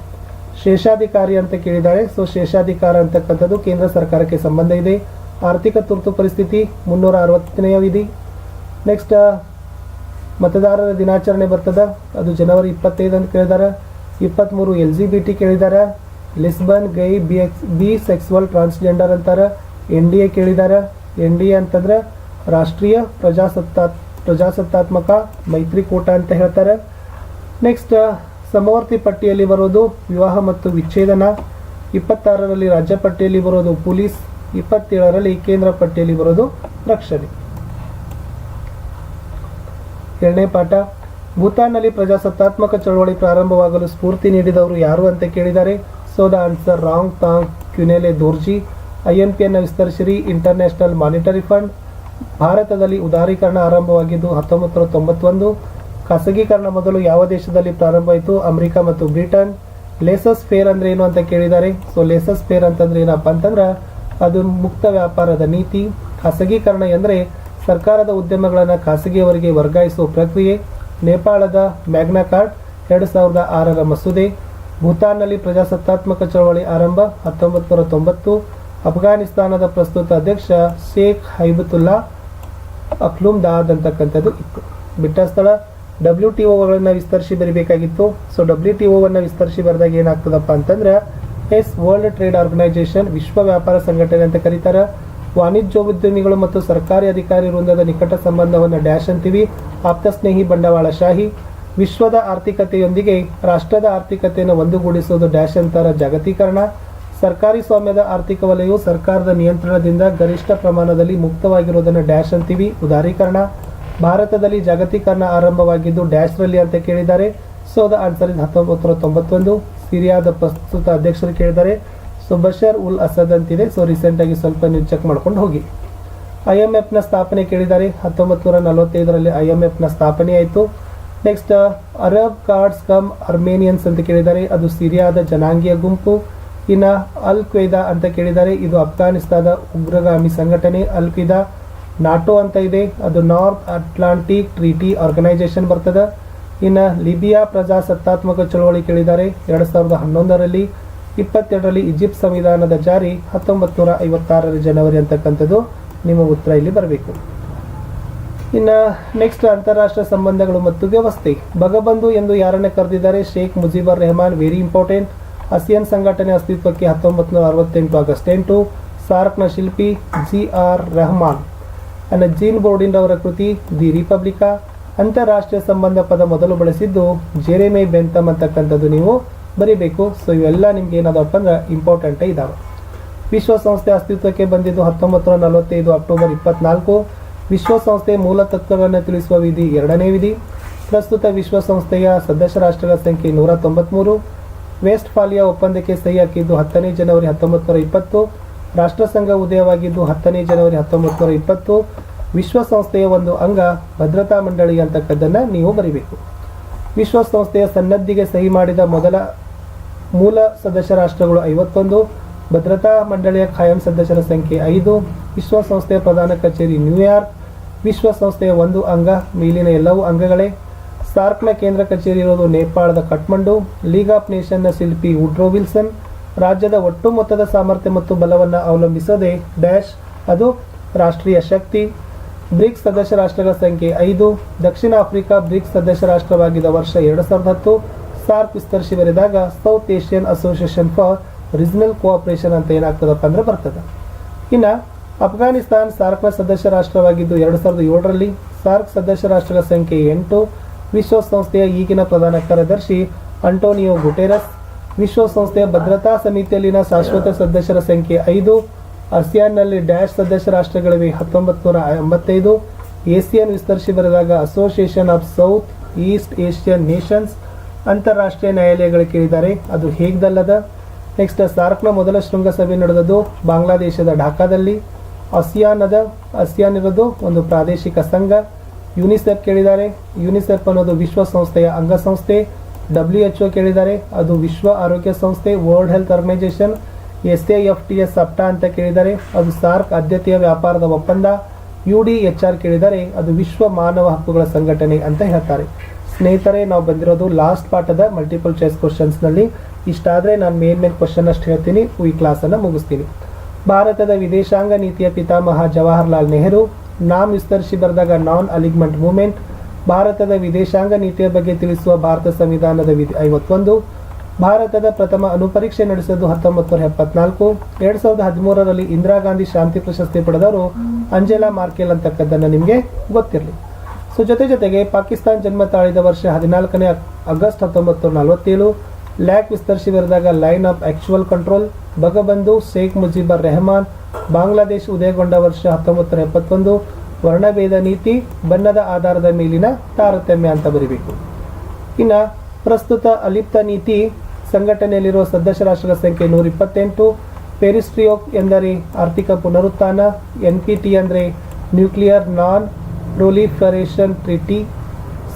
ಶೇಷಾಧಿಕಾರಿ ಅಂತ ಕೇಳಿದಾಳೆ. ಸೊ ಶೇಷಾಧಿಕಾರ ಅಂತಕ್ಕಂಥದ್ದು ಕೇಂದ್ರ ಸರ್ಕಾರಕ್ಕೆ ಸಂಬಂಧ ಇದೆ. ಆರ್ಥಿಕ ತುರ್ತು ಪರಿಸ್ಥಿತಿ, ಮುನ್ನೂರ ಅರವತ್ತನೆಯ ವಿಧಿ. ನೆಕ್ಸ್ಟ್ ಮತದಾರರ ದಿನಾಚರಣೆ ಬರ್ತದ. ಅದು ಜನವರಿ ಇಪ್ಪತ್ತೈದು ಅಂತ ಕೇಳಿದಾರೆ. ಇಪ್ಪತ್ತ್ಮೂರು ಎಲ್ ಜಿ ಬಿ ಟಿ ಕೇಳಿದ್ದಾರೆ lesbian gay B X B sexual transgender ಅಂತಾರೆ, ಎನ್ ಡಿ ಎ ಕೇಳಿದ್ದಾರೆ ಎನ್ ಡಿ ಎ ಅಂತಂದ್ರೆ ರಾಷ್ಟ್ರೀಯ ಪ್ರಜಾಸತ್ತಾ, ಪ್ರಜಾಸತ್ತಾತ್ಮಕ ಮೈತ್ರಿಕೂಟ ಅಂತ ಹೇಳ್ತಾರೆ. ನೆಕ್ಸ್ಟ್ ಸಮವರ್ತಿ ಪಟ್ಟಿಯಲ್ಲಿ ಬರೋದು ವಿವಾಹ ಮತ್ತು ವಿಚ್ಛೇದನ. ಇಪ್ಪತ್ತಾರರಲ್ಲಿ ರಾಜ್ಯ ಪಟ್ಟಿಯಲ್ಲಿ ಬರೋದು ಪೊಲೀಸ್, ಇಪ್ಪತ್ತೇಳರಲ್ಲಿ ಕೇಂದ್ರ ಪಟ್ಟಿಯಲ್ಲಿ ಬರೋದು ರಕ್ಷಣೆ. ಎರಡನೇ ಪಾಠ. ಭೂತಾನ್ನಲ್ಲಿ ಪ್ರಜಾಸತ್ತಾತ್ಮಕ ಚಳವಳಿ ಪ್ರಾರಂಭವಾಗಲು ಸ್ಫೂರ್ತಿ ನೀಡಿದವರು ಯಾರು ಅಂತ ಕೇಳಿದ್ದಾರೆ so the answer Rongthong Kunley Dorji. I N ಪಿಯನ್ನು ವಿಸ್ತರಿಸಿರಿ, ಇಂಟರ್ನ್ಯಾಷನಲ್ ಮಾನಿಟರಿ ಫಂಡ್. ಭಾರತದಲ್ಲಿ ಉದಾರೀಕರಣ ಆರಂಭವಾಗಿದ್ದು ಹತ್ತೊಂಬತ್ತು ತೊಂಬತ್ತೊಂದು. ಖಾಸಗೀಕರಣ ಮೊದಲು ಯಾವ ದೇಶದಲ್ಲಿ ಪ್ರಾರಂಭ ಆಯಿತು ಅಮೆರಿಕ ಮತ್ತು ಬ್ರಿಟನ್. ಲೇಸಸ್ ಫೇರ್ ಅಂದ್ರೆ ಏನು ಅಂತ ಕೇಳಿದ್ದಾರೆ ಸೊ, ಲೇಸಸ್ ಫೇರ್ ಅಂತಂದ್ರೆ ಏನಪ್ಪ ಅಂತಂದ್ರೆ ಅದು ಮುಕ್ತ ವ್ಯಾಪಾರದ ನೀತಿ. ಖಾಸಗೀಕರಣ ಎಂದರೆ ಸರ್ಕಾರದ ಉದ್ಯಮಗಳನ್ನು ಖಾಸಗಿಯವರಿಗೆ ವರ್ಗಾಯಿಸುವ ಪ್ರಕ್ರಿಯೆ. ನೇಪಾಳದ ಮ್ಯಾಗ್ನಾ ಕಾರ್ಡ್ ಎರಡು ಸಾವಿರದ ಆರರ ಮಸೂದೆ, ಭೂತಾನ್ನಲ್ಲಿ ಪ್ರಜಾಸತ್ತಾತ್ಮಕ ಚಳವಳಿ ಆರಂಭ ಹತ್ತೊಂಬತ್ತು ತೊಂಬತ್ತು, ಅಫ್ಘಾನಿಸ್ತಾನದ ಪ್ರಸ್ತುತ ಅಧ್ಯಕ್ಷ ಶೇಖ್ ಹೈಬತುಲ್ಲಾ ಅಫ್ಲೂಮ್ ದಾದ್ ಅಂತಕ್ಕಂಥದ್ದು ಇತ್ತು. ಬಿಟ್ಟ ಸ್ಥಳ ಡಬ್ಲ್ಯೂ ಟಿ ಒಗಳನ್ನು ವಿಸ್ತರಿಸಿ ಬರಿಬೇಕಾಗಿತ್ತು. ಸೊ ಡಬ್ಲ್ಯೂ ಟಿ ಒವನ್ನು ವಿಸ್ತರಿಸಿ ಬರೆದಾಗ ಏನಾಗ್ತದಪ್ಪ ಅಂತಂದ್ರೆ, ಎಸ್ ವರ್ಲ್ಡ್ ಟ್ರೇಡ್ ಆರ್ಗನೈಸೇಷನ್ ವಿಶ್ವ ವ್ಯಾಪಾರ ಸಂಘಟನೆ ಅಂತ ಕರೀತಾರೆ. ವಾಣಿಜ್ಯೋದ್ಯಮಿಗಳು ಮತ್ತು ಸರ್ಕಾರಿ ಅಧಿಕಾರಿ ವೃಂದದ ನಿಕಟ ಸಂಬಂಧವನ್ನು ಡ್ಯಾಶ್ ಅಂತೀವಿ ಆಪ್ತ ಸ್ನೇಹಿ ಬಂಡವಾಳಶಾಹಿ ವಿಶ್ವದ ಆರ್ಥಿಕತೆಯೊಂದಿಗೆ ರಾಷ್ಟ್ರದ ಆರ್ಥಿಕತೆಯನ್ನು ಒಂದುಗೂಡಿಸುವುದು ಡ್ಯಾಶ್ ಅಂತರ ಜಾಗತೀಕರಣ. ಸರ್ಕಾರಿ ಸ್ವಾಮ್ಯದ ಆರ್ಥಿಕ ವಲಯವು ಸರ್ಕಾರದ ನಿಯಂತ್ರಣದಿಂದ ಗರಿಷ್ಠ ಪ್ರಮಾಣದಲ್ಲಿ ಮುಕ್ತವಾಗಿರುವುದನ್ನು ಡ್ಯಾಶ್ ಅಂತೀವಿ ಉದಾರೀಕರಣ. ಭಾರತದಲ್ಲಿ ಜಾಗತೀಕರಣ ಆರಂಭವಾಗಿದ್ದು ಡ್ಯಾಶ್ ರಲ್ಲಿ ಅಂತ ಕೇಳಿದ್ದಾರೆ. ಸೊ ದ ಆನ್ಸರ್ ಇಸ್ ಹತ್ತೊಂಬತ್ತು ತೊಂಬತ್ತೊಂದು. ಸಿರಿಯಾದ ಪ್ರಸ್ತುತ ಅಧ್ಯಕ್ಷರು ಕೇಳಿದ್ದಾರೆ. ಸೊ ಬಷರ್ ಉಲ್ ಅಸದ್ ಅಂತಿದೆ. ಸೊ ರೀಸೆಂಟಾಗಿ ಸ್ವಲ್ಪ ನೀವು ಚೆಕ್ ಮಾಡ್ಕೊಂಡು ಹೋಗಿ. ಐ ಎಂ ಎಫ್ನ ಸ್ಥಾಪನೆ ಕೇಳಿದ್ದಾರೆ ಹತ್ತೊಂಬತ್ತು ನೂರ ನಲವತ್ತೈದರಲ್ಲಿ ಐ ಎಂ ಎಫ್ನ ಸ್ಥಾಪನೆ ಆಯಿತು. Next Arab Kurds come Armenians ಅಂತ ಕೇಳಿದ್ದಾರೆ ಅದು ಸಿರಿಯಾದ ಜನಾಂಗೀಯ ಗುಂಪು. ಇನ್ನು ಅಲ್ ಕ್ವೈದಾ ಅಂತ ಕೇಳಿದ್ದಾರೆ ಇದು ಅಫ್ಘಾನಿಸ್ತಾನದ ಉಗ್ರಗಾಮಿ ಸಂಘಟನೆ. ಅಲ್ ಕ್ವೈದಾ ನಾಟೋ ಅಂತ ಇದೆ. ಅದು ನಾರ್ತ್ ಅಟ್ಲಾಂಟಿಕ್ ಟ್ರೀಟಿ ಆರ್ಗನೈಸೇಷನ್ ಬರ್ತದೆ. ಇನ್ನು ಲಿಬಿಯಾ ಪ್ರಜಾಸತ್ತಾತ್ಮಕ ಚಳವಳಿ ಕೇಳಿದ್ದಾರೆ ಎರಡು ಸಾವಿರದ ಹನ್ನೊಂದರಲ್ಲಿ ಇಪ್ಪತ್ತೆರಡರಲ್ಲಿ ಈಜಿಪ್ಟ್ ಸಂವಿಧಾನದ ಜಾರಿ ಹತ್ತೊಂಬತ್ತು ನೂರ ಐವತ್ತಾರರ ಜನವರಿ ಅಂತಕ್ಕಂಥದ್ದು. ನಿಮ್ಮ ಉತ್ತರ ಇಲ್ಲಿ ಬರಬೇಕು. ಇನ್ನು ನೆಕ್ಸ್ಟ್ ಅಂತಾರಾಷ್ಟ್ರೀಯ ಸಂಬಂಧಗಳು ಮತ್ತು ವ್ಯವಸ್ಥೆ. ಬಗಬಂಧು ಎಂದು ಯಾರನ್ನ ಕರೆದಿದ್ದಾರೆ? Sheikh Mujibur Rahman very important ASEAN ಸಂಘಟನೆ ಅಸ್ತಿತ್ವಕ್ಕೆ ಹತ್ತೊಂಬತ್ತು ನೂರ ಅರವತ್ತೆಂಟು ಆಗಸ್ಟ್ ಎಂಟು. ಸಾರ್ಕ್ನ ಶಿಲ್ಪಿ ಜಿ ಆರ್ ರೆಹಮಾನ್. ಅನ್ನ ಜೀನ್ ಬೋರ್ಡಿನ್ ಅವರ ಕೃತಿ, ದಿ ರಿಪಬ್ಲಿಕಾ. ಅಂತಾರಾಷ್ಟ್ರೀಯ ಸಂಬಂಧ ಪದ ಮೊದಲು ಬಳಸಿದ್ದು ಜೆರೆಮೆ ಬೆಂತಮ್ ಅಂತಕ್ಕಂಥದ್ದು ನೀವು. ಬರಿಬೇಕು. ಸೊ ಇವೆಲ್ಲ ನಿಮ್ಗೆ ಏನಾದಪ್ಪ ಅಂದ್ರೆ ಇಂಪಾರ್ಟೆಂಟೇ ಇದ್ದಾವೆ ವಿಶ್ವಸಂಸ್ಥೆ ಅಸ್ತಿತ್ವಕ್ಕೆ ಬಂದಿದ್ದು ಹತ್ತೊಂಬತ್ತು ನೂರ ನಲವತ್ತೈದು ಅಕ್ಟೋಬರ್ ಇಪ್ಪತ್ನಾಲ್ಕು. ವಿಶ್ವಸಂಸ್ಥೆ ಮೂಲ ತತ್ವಗಳನ್ನು ತಿಳಿಸುವ ವಿಧಿ ಎರಡನೇ ವಿಧಿ. ಪ್ರಸ್ತುತ ವಿಶ್ವಸಂಸ್ಥೆಯ ಸದಸ್ಯ ರಾಷ್ಟ್ರಗಳ ಸಂಖ್ಯೆ ನೂರ ತೊಂಬತ್ಮೂರು. ವೆಸ್ಟ್ ಫಾಲಿಯಾ ಒಪ್ಪಂದಕ್ಕೆ ಸಹಿ ಹಾಕಿದ್ದು ಹತ್ತನೇ ಜನವರಿ ಹತ್ತೊಂಬತ್ತು ನೂರ ಇಪ್ಪತ್ತು. ರಾಷ್ಟ್ರಸಂಘ ಉದಯವಾಗಿದ್ದು ಹತ್ತನೇ ಜನವರಿ ಹತ್ತೊಂಬತ್ತು ನೂರ ಇಪ್ಪತ್ತು. ವಿಶ್ವಸಂಸ್ಥೆಯ ಒಂದು ಅಂಗ ಭದ್ರತಾ ಮಂಡಳಿ ಅಂತಕ್ಕದ್ದನ್ನು ನೀವು ಬರಿಬೇಕು. ವಿಶ್ವಸಂಸ್ಥೆಯ ಸನ್ನದ್ಧಿಗೆ ಸಹಿ ಮಾಡಿದ ಮೊದಲ ಮೂಲ ಸದಸ್ಯ ರಾಷ್ಟ್ರಗಳು ಐವತ್ತೊಂದು, ಭದ್ರತಾ ಮಂಡಳಿಯ ಖಾಯಂ ಸದಸ್ಯರ ಸಂಖ್ಯೆ ಐದು, ವಿಶ್ವಸಂಸ್ಥೆಯ ಪ್ರಧಾನ ಕಚೇರಿ ನ್ಯೂಯಾರ್ಕ್, ವಿಶ್ವಸಂಸ್ಥೆಯ ಒಂದು ಅಂಗ, ಮೇಲಿನ ಎಲ್ಲವೂ ಅಂಗಗಳೇ. ಸಾರ್ಕ್ನ ಕೇಂದ್ರ ಕಚೇರಿ ಇರೋದು ನೇಪಾಳದ ಕಠ್ಮಂಡು. ಲೀಗ್ ಆಫ್ ನೇಷನ್ನ ಶಿಲ್ಪಿ ಉಡ್ರೋ ವಿಲ್ಸನ್, ರಾಜ್ಯದ ಒಟ್ಟು ಮೊತ್ತದ ಸಾಮರ್ಥ್ಯ ಮತ್ತು ಬಲವನ್ನು ಅವಲಂಬಿಸದೆ ಡ್ಯಾಶ್, ಅದು ರಾಷ್ಟ್ರೀಯ ಶಕ್ತಿ. ಬ್ರಿಕ್ಸ್ ಸದಸ್ಯ ರಾಷ್ಟ್ರಗಳ ಸಂಖ್ಯೆ ಐದು, ದಕ್ಷಿಣ ಆಫ್ರಿಕಾ ಬ್ರಿಕ್ಸ್ ಸದಸ್ಯ ರಾಷ್ಟ್ರವಾಗಿದ್ದ ವರ್ಷ ಎರಡು ಸಾವಿರದ ಹತ್ತು, ಸಾರ್ಕ್ ವಿಸ್ತರಿಸಿ ಬರೆದಾಗ South Asian Association for Regional Cooperation ಅಂತ ಏನಾಗ್ತದಪ್ಪ ಅಂದ್ರೆ ಬರ್ತದೆ. ಇನ್ನು ಅಫ್ಘಾನಿಸ್ತಾನ್ ಸಾರ್ಕ್ನ ಸದಸ್ಯ ರಾಷ್ಟ್ರವಾಗಿದ್ದು ಎರಡು ಸಾವಿರದ ಏಳರಲ್ಲಿ ಸಾರ್ಕ್ ಸದಸ್ಯ ರಾಷ್ಟ್ರಗಳ ಸಂಖ್ಯೆ ಎಂಟು, ವಿಶ್ವಸಂಸ್ಥೆಯ ಈಗಿನ ಪ್ರಧಾನ ಕಾರ್ಯದರ್ಶಿ ಅಂಟೋನಿಯೋ ಗುಟೆರಸ್, ವಿಶ್ವಸಂಸ್ಥೆಯ ಭದ್ರತಾ ಸಮಿತಿಯಲ್ಲಿನ ಶಾಶ್ವತ ಸದಸ್ಯರ ಸಂಖ್ಯೆ ಐದು ಆಸಿಯಾನ್ನಲ್ಲಿ ಡ್ಯಾಶ್ ಸದಸ್ಯ ರಾಷ್ಟ್ರಗಳಿವೆ ಹತ್ತೊಂಬತ್ತು ನೂರ ಎಂಬತ್ತೈದು, ಏಸಿಯನ್ ವಿಸ್ತರಿಸಿ ಬರೆದಾಗ Association of South East Asian Nations ಅಂತಾರಾಷ್ಟ್ರೀಯ ನ್ಯಾಯಾಲಯಗಳು ಕೇಳಿದ್ದಾರೆ. ಅದು ಹೇಗ್ದಲ್ಲದ? ನೆಕ್ಸ್ಟ್ ಸಾರ್ಕ್ನ ಮೊದಲ ಶೃಂಗಸಭೆ ನಡೆದದ್ದು ಬಾಂಗ್ಲಾದೇಶದ ಢಾಕಾದಲ್ಲಿ. ಅಸಿಯಾನ್ ಅದ ಆಸಿಯಾನ್ ಇರೋದು ಒಂದು ಪ್ರಾದೇಶಿಕ ಸಂಘ. ಯುನಿಸೆಫ್ ಕೇಳಿದ್ದಾರೆ. ಯುನಿಸೆಫ್ ಅನ್ನೋದು ವಿಶ್ವಸಂಸ್ಥೆಯ ಅಂಗಸಂಸ್ಥೆ. ಡಬ್ಲ್ಯೂ ಎಚ್ ಒ ಕೇಳಿದ್ದಾರೆ. ಅದು ವಿಶ್ವ ಆರೋಗ್ಯ ಸಂಸ್ಥೆ World Health Organization S A F T S SAFTA ಅಂತ ಕೇಳಿದರೆ ಅದು ಸಾರ್ಕ್ ಆದ್ಯತೆಯ ವ್ಯಾಪಾರದ ಒಪ್ಪಂದ. ಯು ಡಿ ಎಚ್ ಆರ್ ಕೇಳಿದರೆ ಅದು ವಿಶ್ವ ಮಾನವ ಹಕ್ಕುಗಳ ಸಂಘಟನೆ ಅಂತ ಹೇಳ್ತಾರೆ. ಸ್ನೇಹಿತರೆ, ನಾವು ಬಂದಿರೋದು ಲಾಸ್ಟ್ ಪಾಠದ ಮಲ್ಟಿಪಲ್ ಚಾಯ್ಸ್ ಕ್ವಶನ್ಸ್ನಲ್ಲಿ ಇಷ್ಟಾದರೆ ನಾನು ಮೇನ್ ಮೇನ್ ಕ್ವಶನ್ ಅಷ್ಟು ಹೇಳ್ತೀನಿ. ಈ ಕ್ಲಾಸನ್ನು ಮುಗಿಸ್ತೀನಿ. ಭಾರತದ ವಿದೇಶಾಂಗ ನೀತಿಯ ಪಿತಾಮಹ ಜವಾಹರ್ಲಾಲ್ ನೆಹರು, ನಾಮ್ ವಿಸ್ತರಿಸಿ ಬರೆದಾಗ ನಾನ್ ಅಲಿಗ್ಮೆಂಟ್ ಮೂವ್ಮೆಂಟ್ ಭಾರತದ ವಿದೇಶಾಂಗ ನೀತಿಯ ಬಗ್ಗೆ ತಿಳಿಸುವ ಭಾರತ ಸಂವಿಧಾನದ ವಿಧಿ ಐವತ್ತೊಂದು ಭಾರತದ ಪ್ರಥಮ ಅನುಪರೀಕ್ಷೆ ನಡೆಸಿದ್ದು ಹತ್ತೊಂಬತ್ತು ನೂರ ಎಪ್ಪತ್ನಾಲ್ಕು. ಎರಡ್ ಸಾವಿರದ ಹದಿಮೂರರಲ್ಲಿ ಇಂದಿರಾ ಗಾಂಧಿ ಶಾಂತಿ ಪ್ರಶಸ್ತಿ ಪಡೆದವರು ಅಂಜೆಲಾ ಮಾರ್ಕೆಲ್ ಅಂತಕ್ಕದ್ದನ್ನು ನಿಮಗೆ ಗೊತ್ತಿರಲಿ. ಸೊ ಜೊತೆ ಜೊತೆಗೆ ಪಾಕಿಸ್ತಾನ್ ಜನ್ಮ ತಾಳಿದ ವರ್ಷ ಹದಿನಾಲ್ಕನೇ ಆಗಸ್ಟ್ ಹತ್ತೊಂಬತ್ತು ನೂರ ನಲವತ್ತೇಳು. ಲ್ಯಾಕ್ ಬರೆದಾಗ line of actual control, Bangabandhu, Sheikh Mujibur Rahman, Bangladesh ಉದಯಗೊಂಡ ವರ್ಷ ಹತ್ತೊಂಬತ್ತು ನೂರ ಎಪ್ಪತ್ತೊಂದು. ವರ್ಣಭೇದ ನೀತಿ, ಬಣ್ಣದ ಆಧಾರದ ಮೇಲಿನ ತಾರತಮ್ಯ ಅಂತ ಬರಿಬೇಕು. ಇನ್ನು ಪ್ರಸ್ತುತ ಅಲಿಪ್ತ ನೀತಿ ಸಂಘಟನೆಯಲ್ಲಿರುವ ಸದಸ್ಯ ರಾಷ್ಟ್ರಗಳ ಸಂಖ್ಯೆ ನೂರ ಇಪ್ಪತ್ತೆಂಟು ಪೆರಿಸ್ಟ್ರಿಯೋಕ್ ಎಂದರೆ ಆರ್ಥಿಕ ಪುನರುತ್ಥಾನ ಎನ್ ಪಿ ಟಿ ಅಂದರೆ nuclear non proliferation treaty.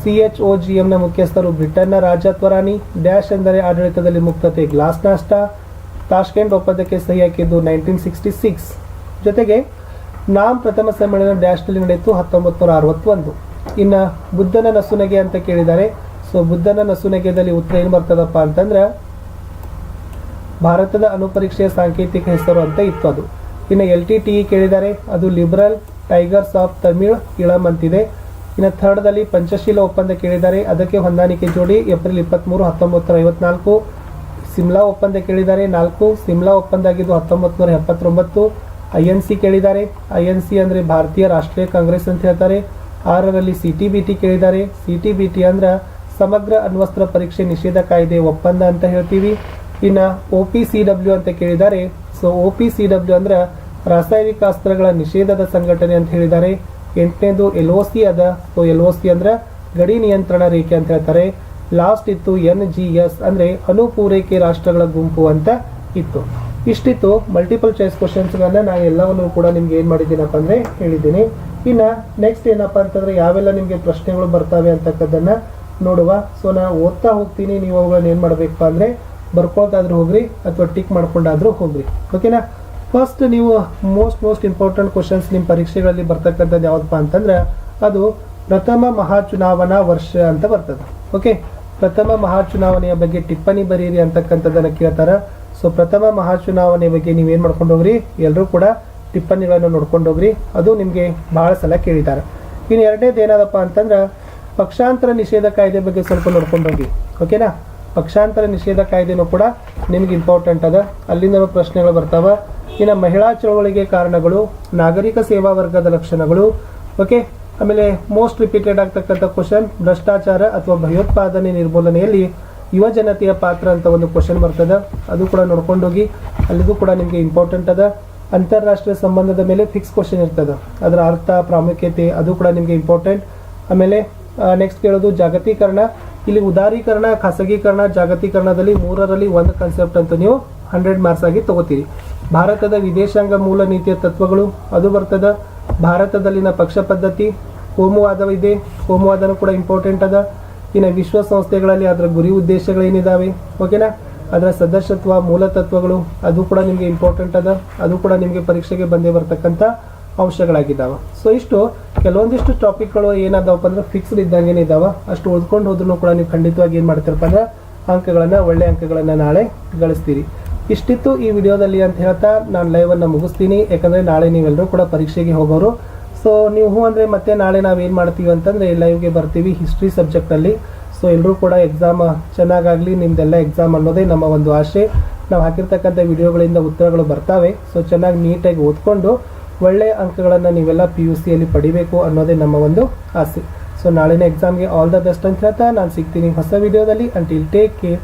C H O G ಎಂನ ಮುಖ್ಯಸ್ಥರು ಬ್ರಿಟನ್ನ ರಾಜ ತ್ವರಾನಿ ಡ್ಯಾಶ್ ಎಂದರೆ ಆಡಳಿತದಲ್ಲಿ ಮುಕ್ತತೆ, ಗ್ಲಾಸ್ ನಷ್ಟ. ತಾಷ್ಕೆಂಟ್ ಒಪ್ಪಂದಕ್ಕೆ ಸಹಿ ಹಾಕಿದ್ದು ನೈನ್ಟೀನ್ ಸಿಕ್ಸ್ಟಿ ಸಿಕ್ಸ್. ಜೊತೆಗೆ ನಾಮ್ ಪ್ರಥಮ ಸಮ್ಮೇಳನ ಡ್ಯಾಶ್ನಲ್ಲಿ ನಡೆಯಿತು ಹತ್ತೊಂಬತ್ತು ನೂರ ಅರವತ್ತೊಂದು. ಇನ್ನು ಬುದ್ಧನ ನಸುನಗೆ ಅಂತ ಕೇಳಿದ್ದಾರೆ ಸೊ ಬುದ್ಧನ ನಸುನಗೆದಲ್ಲಿ ಉತ್ತರ ಏನು ಬರ್ತದಪ್ಪ ಅಂತಂದ್ರೆ ಭಾರತದ ಅನುಪರೀಕ್ಷೆಯ ಸಾಂಕೇತಿಕ ಹೆಸರು ಅಂತ ಇತ್ತು ಅದು. ಇನ್ನು ಎಲ್ ಟಿ ಟಿ ಕೇಳಿದ್ದಾರೆ ಅದು liberation tigers of Tamil Eelam ಅಂತಿದೆ. ಇನ್ನು ಥರ್ಡ್ದಲ್ಲಿ ಪಂಚಶೀಲ ಒಪ್ಪಂದ ಕೇಳಿದ್ದಾರೆ ಅದಕ್ಕೆ ಹೊಂದಾಣಿಕೆ ಜೋಡಿ ಏಪ್ರಿಲ್ ಇಪ್ಪತ್ತ್ಮೂರು ಹತ್ತೊಂಬತ್ತು ಐವತ್ನಾಲ್ಕು, ಸಿಮ್ಲಾ ಒಪ್ಪಂದ ಕೇಳಿದ್ದಾರೆ ನಾಲ್ಕು, ಸಿಮ್ಲಾ ಒಪ್ಪಂದ ಆಗಿದ್ದು ಹತ್ತೊಂಬತ್ತು ನೂರ ಎಪ್ಪತ್ತೊಂಬತ್ತು, ಐ ಎನ್ ಸಿ ಕೇಳಿದ್ದಾರೆ ಐ ಎನ್ ಸಿ ಅಂದರೆ ಭಾರತೀಯ ರಾಷ್ಟ್ರೀಯ ಕಾಂಗ್ರೆಸ್ ಅಂತ ಹೇಳ್ತಾರೆ, ಆರರಲ್ಲಿ ಸಿ ಟಿ ಬಿ ಟಿ ಕೇಳಿದ್ದಾರೆ ಸಿ ಟಿ ಬಿ ಟಿ ಅಂದ್ರೆ ಸಮಗ್ರ ಅಣ್ವಸ್ತ್ರ ಪರೀಕ್ಷೆ ನಿಷೇಧ ಕಾಯ್ದೆ ಒಪ್ಪಂದ ಅಂತ ಹೇಳ್ತೀವಿ. ಇನ್ನು ಒ ಪಿ ಸಿ ಡಬ್ಲ್ಯೂ ಅಂತ ಕೇಳಿದ್ದಾರೆ. So O P C W ಅಂದ್ರೆ ರಾಸಾಯನಿಕ ಅಸ್ತ್ರಗಳ ನಿಷೇಧದ ಸಂಘಟನೆ ಅಂತ ಹೇಳಿದ್ದಾರೆ. ಎಂಟನೇದು ಎಲ್ ಒ ಸಿ ಅದ. ಸೊ ಎಲ್ ಒ ಸಿ ಅಂದ್ರೆ ಗಡಿ ನಿಯಂತ್ರಣ ರೇಖೆ ಅಂತ ಹೇಳ್ತಾರೆ. ಲಾಸ್ಟ್ ಇತ್ತು ಎನ್ ಜಿ ಎಸ್ ಅಂದ್ರೆ ಅಣು ಪೂರೈಕೆ ರಾಷ್ಟ್ರಗಳ ಗುಂಪು ಅಂತ ಇತ್ತು. ಇಷ್ಟಿತ್ತು ಮಲ್ಟಿಪಲ್ ಚಾಯ್ಸ್ ಕ್ವಶನ್ಸ್ಗಳನ್ನ ನಾನು ಎಲ್ಲವನ್ನು ಕೂಡ ನಿಮ್ಗೆ ಏನು ಮಾಡಿದ್ದೀನಪ್ಪ ಅಂದರೆ ಹೇಳಿದ್ದೀನಿ. ಇನ್ನು ನೆಕ್ಸ್ಟ್ ಏನಪ್ಪ ಅಂತಂದ್ರೆ ಯಾವೆಲ್ಲ ನಿಮಗೆ ಪ್ರಶ್ನೆಗಳು ಬರ್ತವೆ ಅಂತಕ್ಕದ್ದನ್ನ ನೋಡುವ. ಸೊ ನಾನು ಓದ್ತಾ ಹೋಗ್ತೀನಿ. ನೀವು ಅವುಗಳನ್ನ ಏನು ಮಾಡಬೇಕು ಅಂದರೆ ಬರ್ಕೊಳ್ತಾದ್ರೂ ಹೋಗ್ರಿ ಅಥವಾ ಟಿಕ್ ಮಾಡ್ಕೊಂಡಾದ್ರೂ ಹೋಗ್ರಿ. ಓಕೆನಾ ಫಸ್ಟ್ ನೀವು ಮೋಸ್ಟ್ ಮೋಸ್ಟ್ ಇಂಪಾರ್ಟೆಂಟ್ ಕ್ವಶನ್ಸ್ ನಿಮ್ಮ ಪರೀಕ್ಷೆಗಳಲ್ಲಿ ಬರ್ತಕ್ಕಂಥದ್ದು ಯಾವುದಪ್ಪ ಅಂತಂದ್ರೆ ಅದು ಪ್ರಥಮ ಮಹಾಚುನಾವಣಾ ವರ್ಷ ಅಂತ ಬರ್ತದೆ. ಓಕೆ ಪ್ರಥಮ ಮಹಾಚುನಾವಣೆಯ ಬಗ್ಗೆ ಟಿಪ್ಪಣಿ ಬರೀರಿ ಅಂತಕ್ಕಂಥದ್ದನ್ನು ಕೇಳ್ತಾರೆ. ಸೊ ಪ್ರಥಮ ಮಹಾಚುನಾವಣೆ ಬಗ್ಗೆ ನೀವೇನು ಮಾಡ್ಕೊಂಡು ಹೋಗ್ರಿ? ಎಲ್ಲರೂ ಕೂಡ ಟಿಪ್ಪಣಿಗಳನ್ನು ನೋಡ್ಕೊಂಡು ಹೋಗ್ರಿ. ಅದು ನಿಮಗೆ ಬಹಳ ಸಲ ಕೇಳಿದ್ದಾರೆ ಇನ್ನು ಎರಡನೇದು ಏನದಪ್ಪ ಅಂತಂದ್ರೆ ಪಕ್ಷಾಂತರ ನಿಷೇಧ ಕಾಯ್ದೆ ಬಗ್ಗೆ ಸ್ವಲ್ಪ ನೋಡ್ಕೊಂಡು ಹೋಗಿ ಓಕೆನಾ ಪಕ್ಷಾಂತರ ನಿಷೇಧ ಕಾಯ್ದೆನೂ ಕೂಡ ನಿಮ್ಗೆ ಇಂಪಾರ್ಟೆಂಟ್ ಅದ. ಅಲ್ಲಿಂದ ಪ್ರಶ್ನೆಗಳು ಬರ್ತಾವ. ಇನ್ನು ಮಹಿಳಾ ಚಳವಳಿಗೆ ಕಾರಣಗಳು, ನಾಗರಿಕ ಸೇವಾ ವರ್ಗದ ಲಕ್ಷಣಗಳು ಓಕೆ ಆಮೇಲೆ ಮೋಸ್ಟ್ ರಿಪೀಟೆಡ್ ಆಗ್ತಕ್ಕಂಥ ಕ್ವಶನ್ ಭ್ರಷ್ಟಾಚಾರ ಅಥವಾ ಭಯೋತ್ಪಾದನೆ ನಿರ್ಮೂಲನೆಯಲ್ಲಿ ಯುವ ಜನತೆಯ ಪಾತ್ರ ಅಂತ ಒಂದು ಕ್ವಶನ್ ಬರ್ತದೆ. ಅದು ಕೂಡ ನೋಡ್ಕೊಂಡೋಗಿ, ಅಲ್ಲಿಗೂ ಕೂಡ ನಿಮಗೆ ಇಂಪಾರ್ಟೆಂಟ್ ಅದ. ಅಂತಾರಾಷ್ಟ್ರೀಯ ಸಂಬಂಧದ ಮೇಲೆ ಫಿಕ್ಸ್ ಕ್ವಶನ್ ಇರ್ತದೆ. ಅದರ ಅರ್ಥ, ಪ್ರಾಮುಖ್ಯತೆ, ಅದು ಕೂಡ ನಿಮಗೆ ಇಂಪಾರ್ಟೆಂಟ್ ಆಮೇಲೆ ನೆಕ್ಸ್ಟ್ ಕೇಳೋದು ಜಾಗತೀಕರಣ. ಇಲ್ಲಿ ಉದಾರೀಕರಣ, ಖಾಸಗೀಕರಣ, ಜಾಗತೀಕರಣದಲ್ಲಿ ಮೂರರಲ್ಲಿ ಒಂದು ಕಾನ್ಸೆಪ್ಟ್ ಅಂತ ನೀವು ಹಂಡ್ರೆಡ್ ಮಾರ್ಕ್ಸ್ ಆಗಿ ತಗೋತೀರಿ. ಭಾರತದ ವಿದೇಶಾಂಗ ಮೂಲ ನೀತಿಯ ತತ್ವಗಳು, ಅದು ಬರ್ತದ. ಭಾರತದಲ್ಲಿನ ಪಕ್ಷ ಪದ್ಧತಿ ಕೋಮುವಾದವಿದೆ ಕೋಮುವಾದನೂ ಕೂಡ ಇಂಪಾರ್ಟೆಂಟ್ ಅದ. ಇನ್ನು ವಿಶ್ವಸಂಸ್ಥೆಗಳಲ್ಲಿ ಅದರ ಗುರಿ ಉದ್ದೇಶಗಳೇನಿದಾವೆ ಓಕೆನಾ ಅದರ ಸದಸ್ಯತ್ವ, ಮೂಲ ತತ್ವಗಳು, ಅದು ಕೂಡ ನಿಮಗೆ ಇಂಪಾರ್ಟೆಂಟ್ ಅದ. ಅದು ಕೂಡ ನಿಮಗೆ ಪರೀಕ್ಷೆಗೆ ಬಂದೇ ಬರ್ತಕ್ಕಂಥ ಅಂಶಗಳಾಗಿದ್ದಾವೆ ಸೊ ಇಷ್ಟು ಕೆಲವೊಂದಿಷ್ಟು ಟಾಪಿಕ್ಗಳು ಏನಾದವಪ್ಪ ಅಂದ್ರೆ ಫಿಕ್ಸ್ಡ್ ಇದ್ದಂಗೆ ಇದಾವ. ಅಷ್ಟು ಓದ್ಕೊಂಡು ಹೋದ್ರೂ ಕೂಡ ನೀವು ಖಂಡಿತವಾಗಿ ಏನು ಮಾಡ್ತೀರಪ್ಪ ಅಂದ್ರೆ ಅಂಕಗಳನ್ನು, ಒಳ್ಳೆ ಅಂಕಗಳನ್ನು ನಾಳೆ ಗಳಿಸ್ತೀರಿ. ಇಷ್ಟಿತ್ತು ಈ ವಿಡಿಯೋದಲ್ಲಿ ಅಂತ ಹೇಳ್ತಾ ನಾನು ಲೈವನ್ನು ಮುಗಿಸ್ತೀನಿ. ಯಾಕಂದರೆ ನಾಳೆ ನೀವೆಲ್ಲರೂ ಕೂಡ ಪರೀಕ್ಷೆಗೆ ಹೋಗೋರು. ಸೊ ನೀವು ಹ್ಞೂ ಅಂದರೆ ಮತ್ತೆ ನಾಳೆ ನಾವು ಏನು ಮಾಡ್ತೀವಿ ಅಂತಂದರೆ ಲೈವ್ಗೆ ಬರ್ತೀವಿ ಹಿಸ್ಟ್ರಿ ಸಬ್ಜೆಕ್ಟಲ್ಲಿ ಸೊ ಎಲ್ಲರೂ ಕೂಡ ಎಕ್ಸಾಮ್ ಚೆನ್ನಾಗಾಗಲಿ, ನಿಮ್ದೆಲ್ಲ ಎಕ್ಸಾಮ್ ಅನ್ನೋದೇ ನಮ್ಮ ಒಂದು ಆಶೆ ನಾವು ಹಾಕಿರ್ತಕ್ಕಂಥ ವಿಡಿಯೋಗಳಿಂದ ಉತ್ತರಗಳು ಬರ್ತಾವೆ. ಸೊ ಚೆನ್ನಾಗಿ ನೀಟಾಗಿ ಓದ್ಕೊಂಡು ಒಳ್ಳೆಯ ಅಂಕಗಳನ್ನು ನೀವೆಲ್ಲ ಪಿ ಯು ಸಿಯಲ್ಲಿ ಪಡಿಬೇಕು ಅನ್ನೋದೇ ನಮ್ಮ ಒಂದು ಆಸೆ. ಸೊ ನಾಳಿನ ಎಕ್ಸಾಮ್ಗೆ ಆಲ್ ದ ಬೆಸ್ಟ್ ಅಂತ ಹೇಳ್ತಾ ನಾನು ಸಿಗ್ತೀನಿ ಹೊಸ ವಿಡಿಯೋದಲ್ಲಿ ಅಂಟಿಲ್ ಟೇಕ್ ಕೇರ್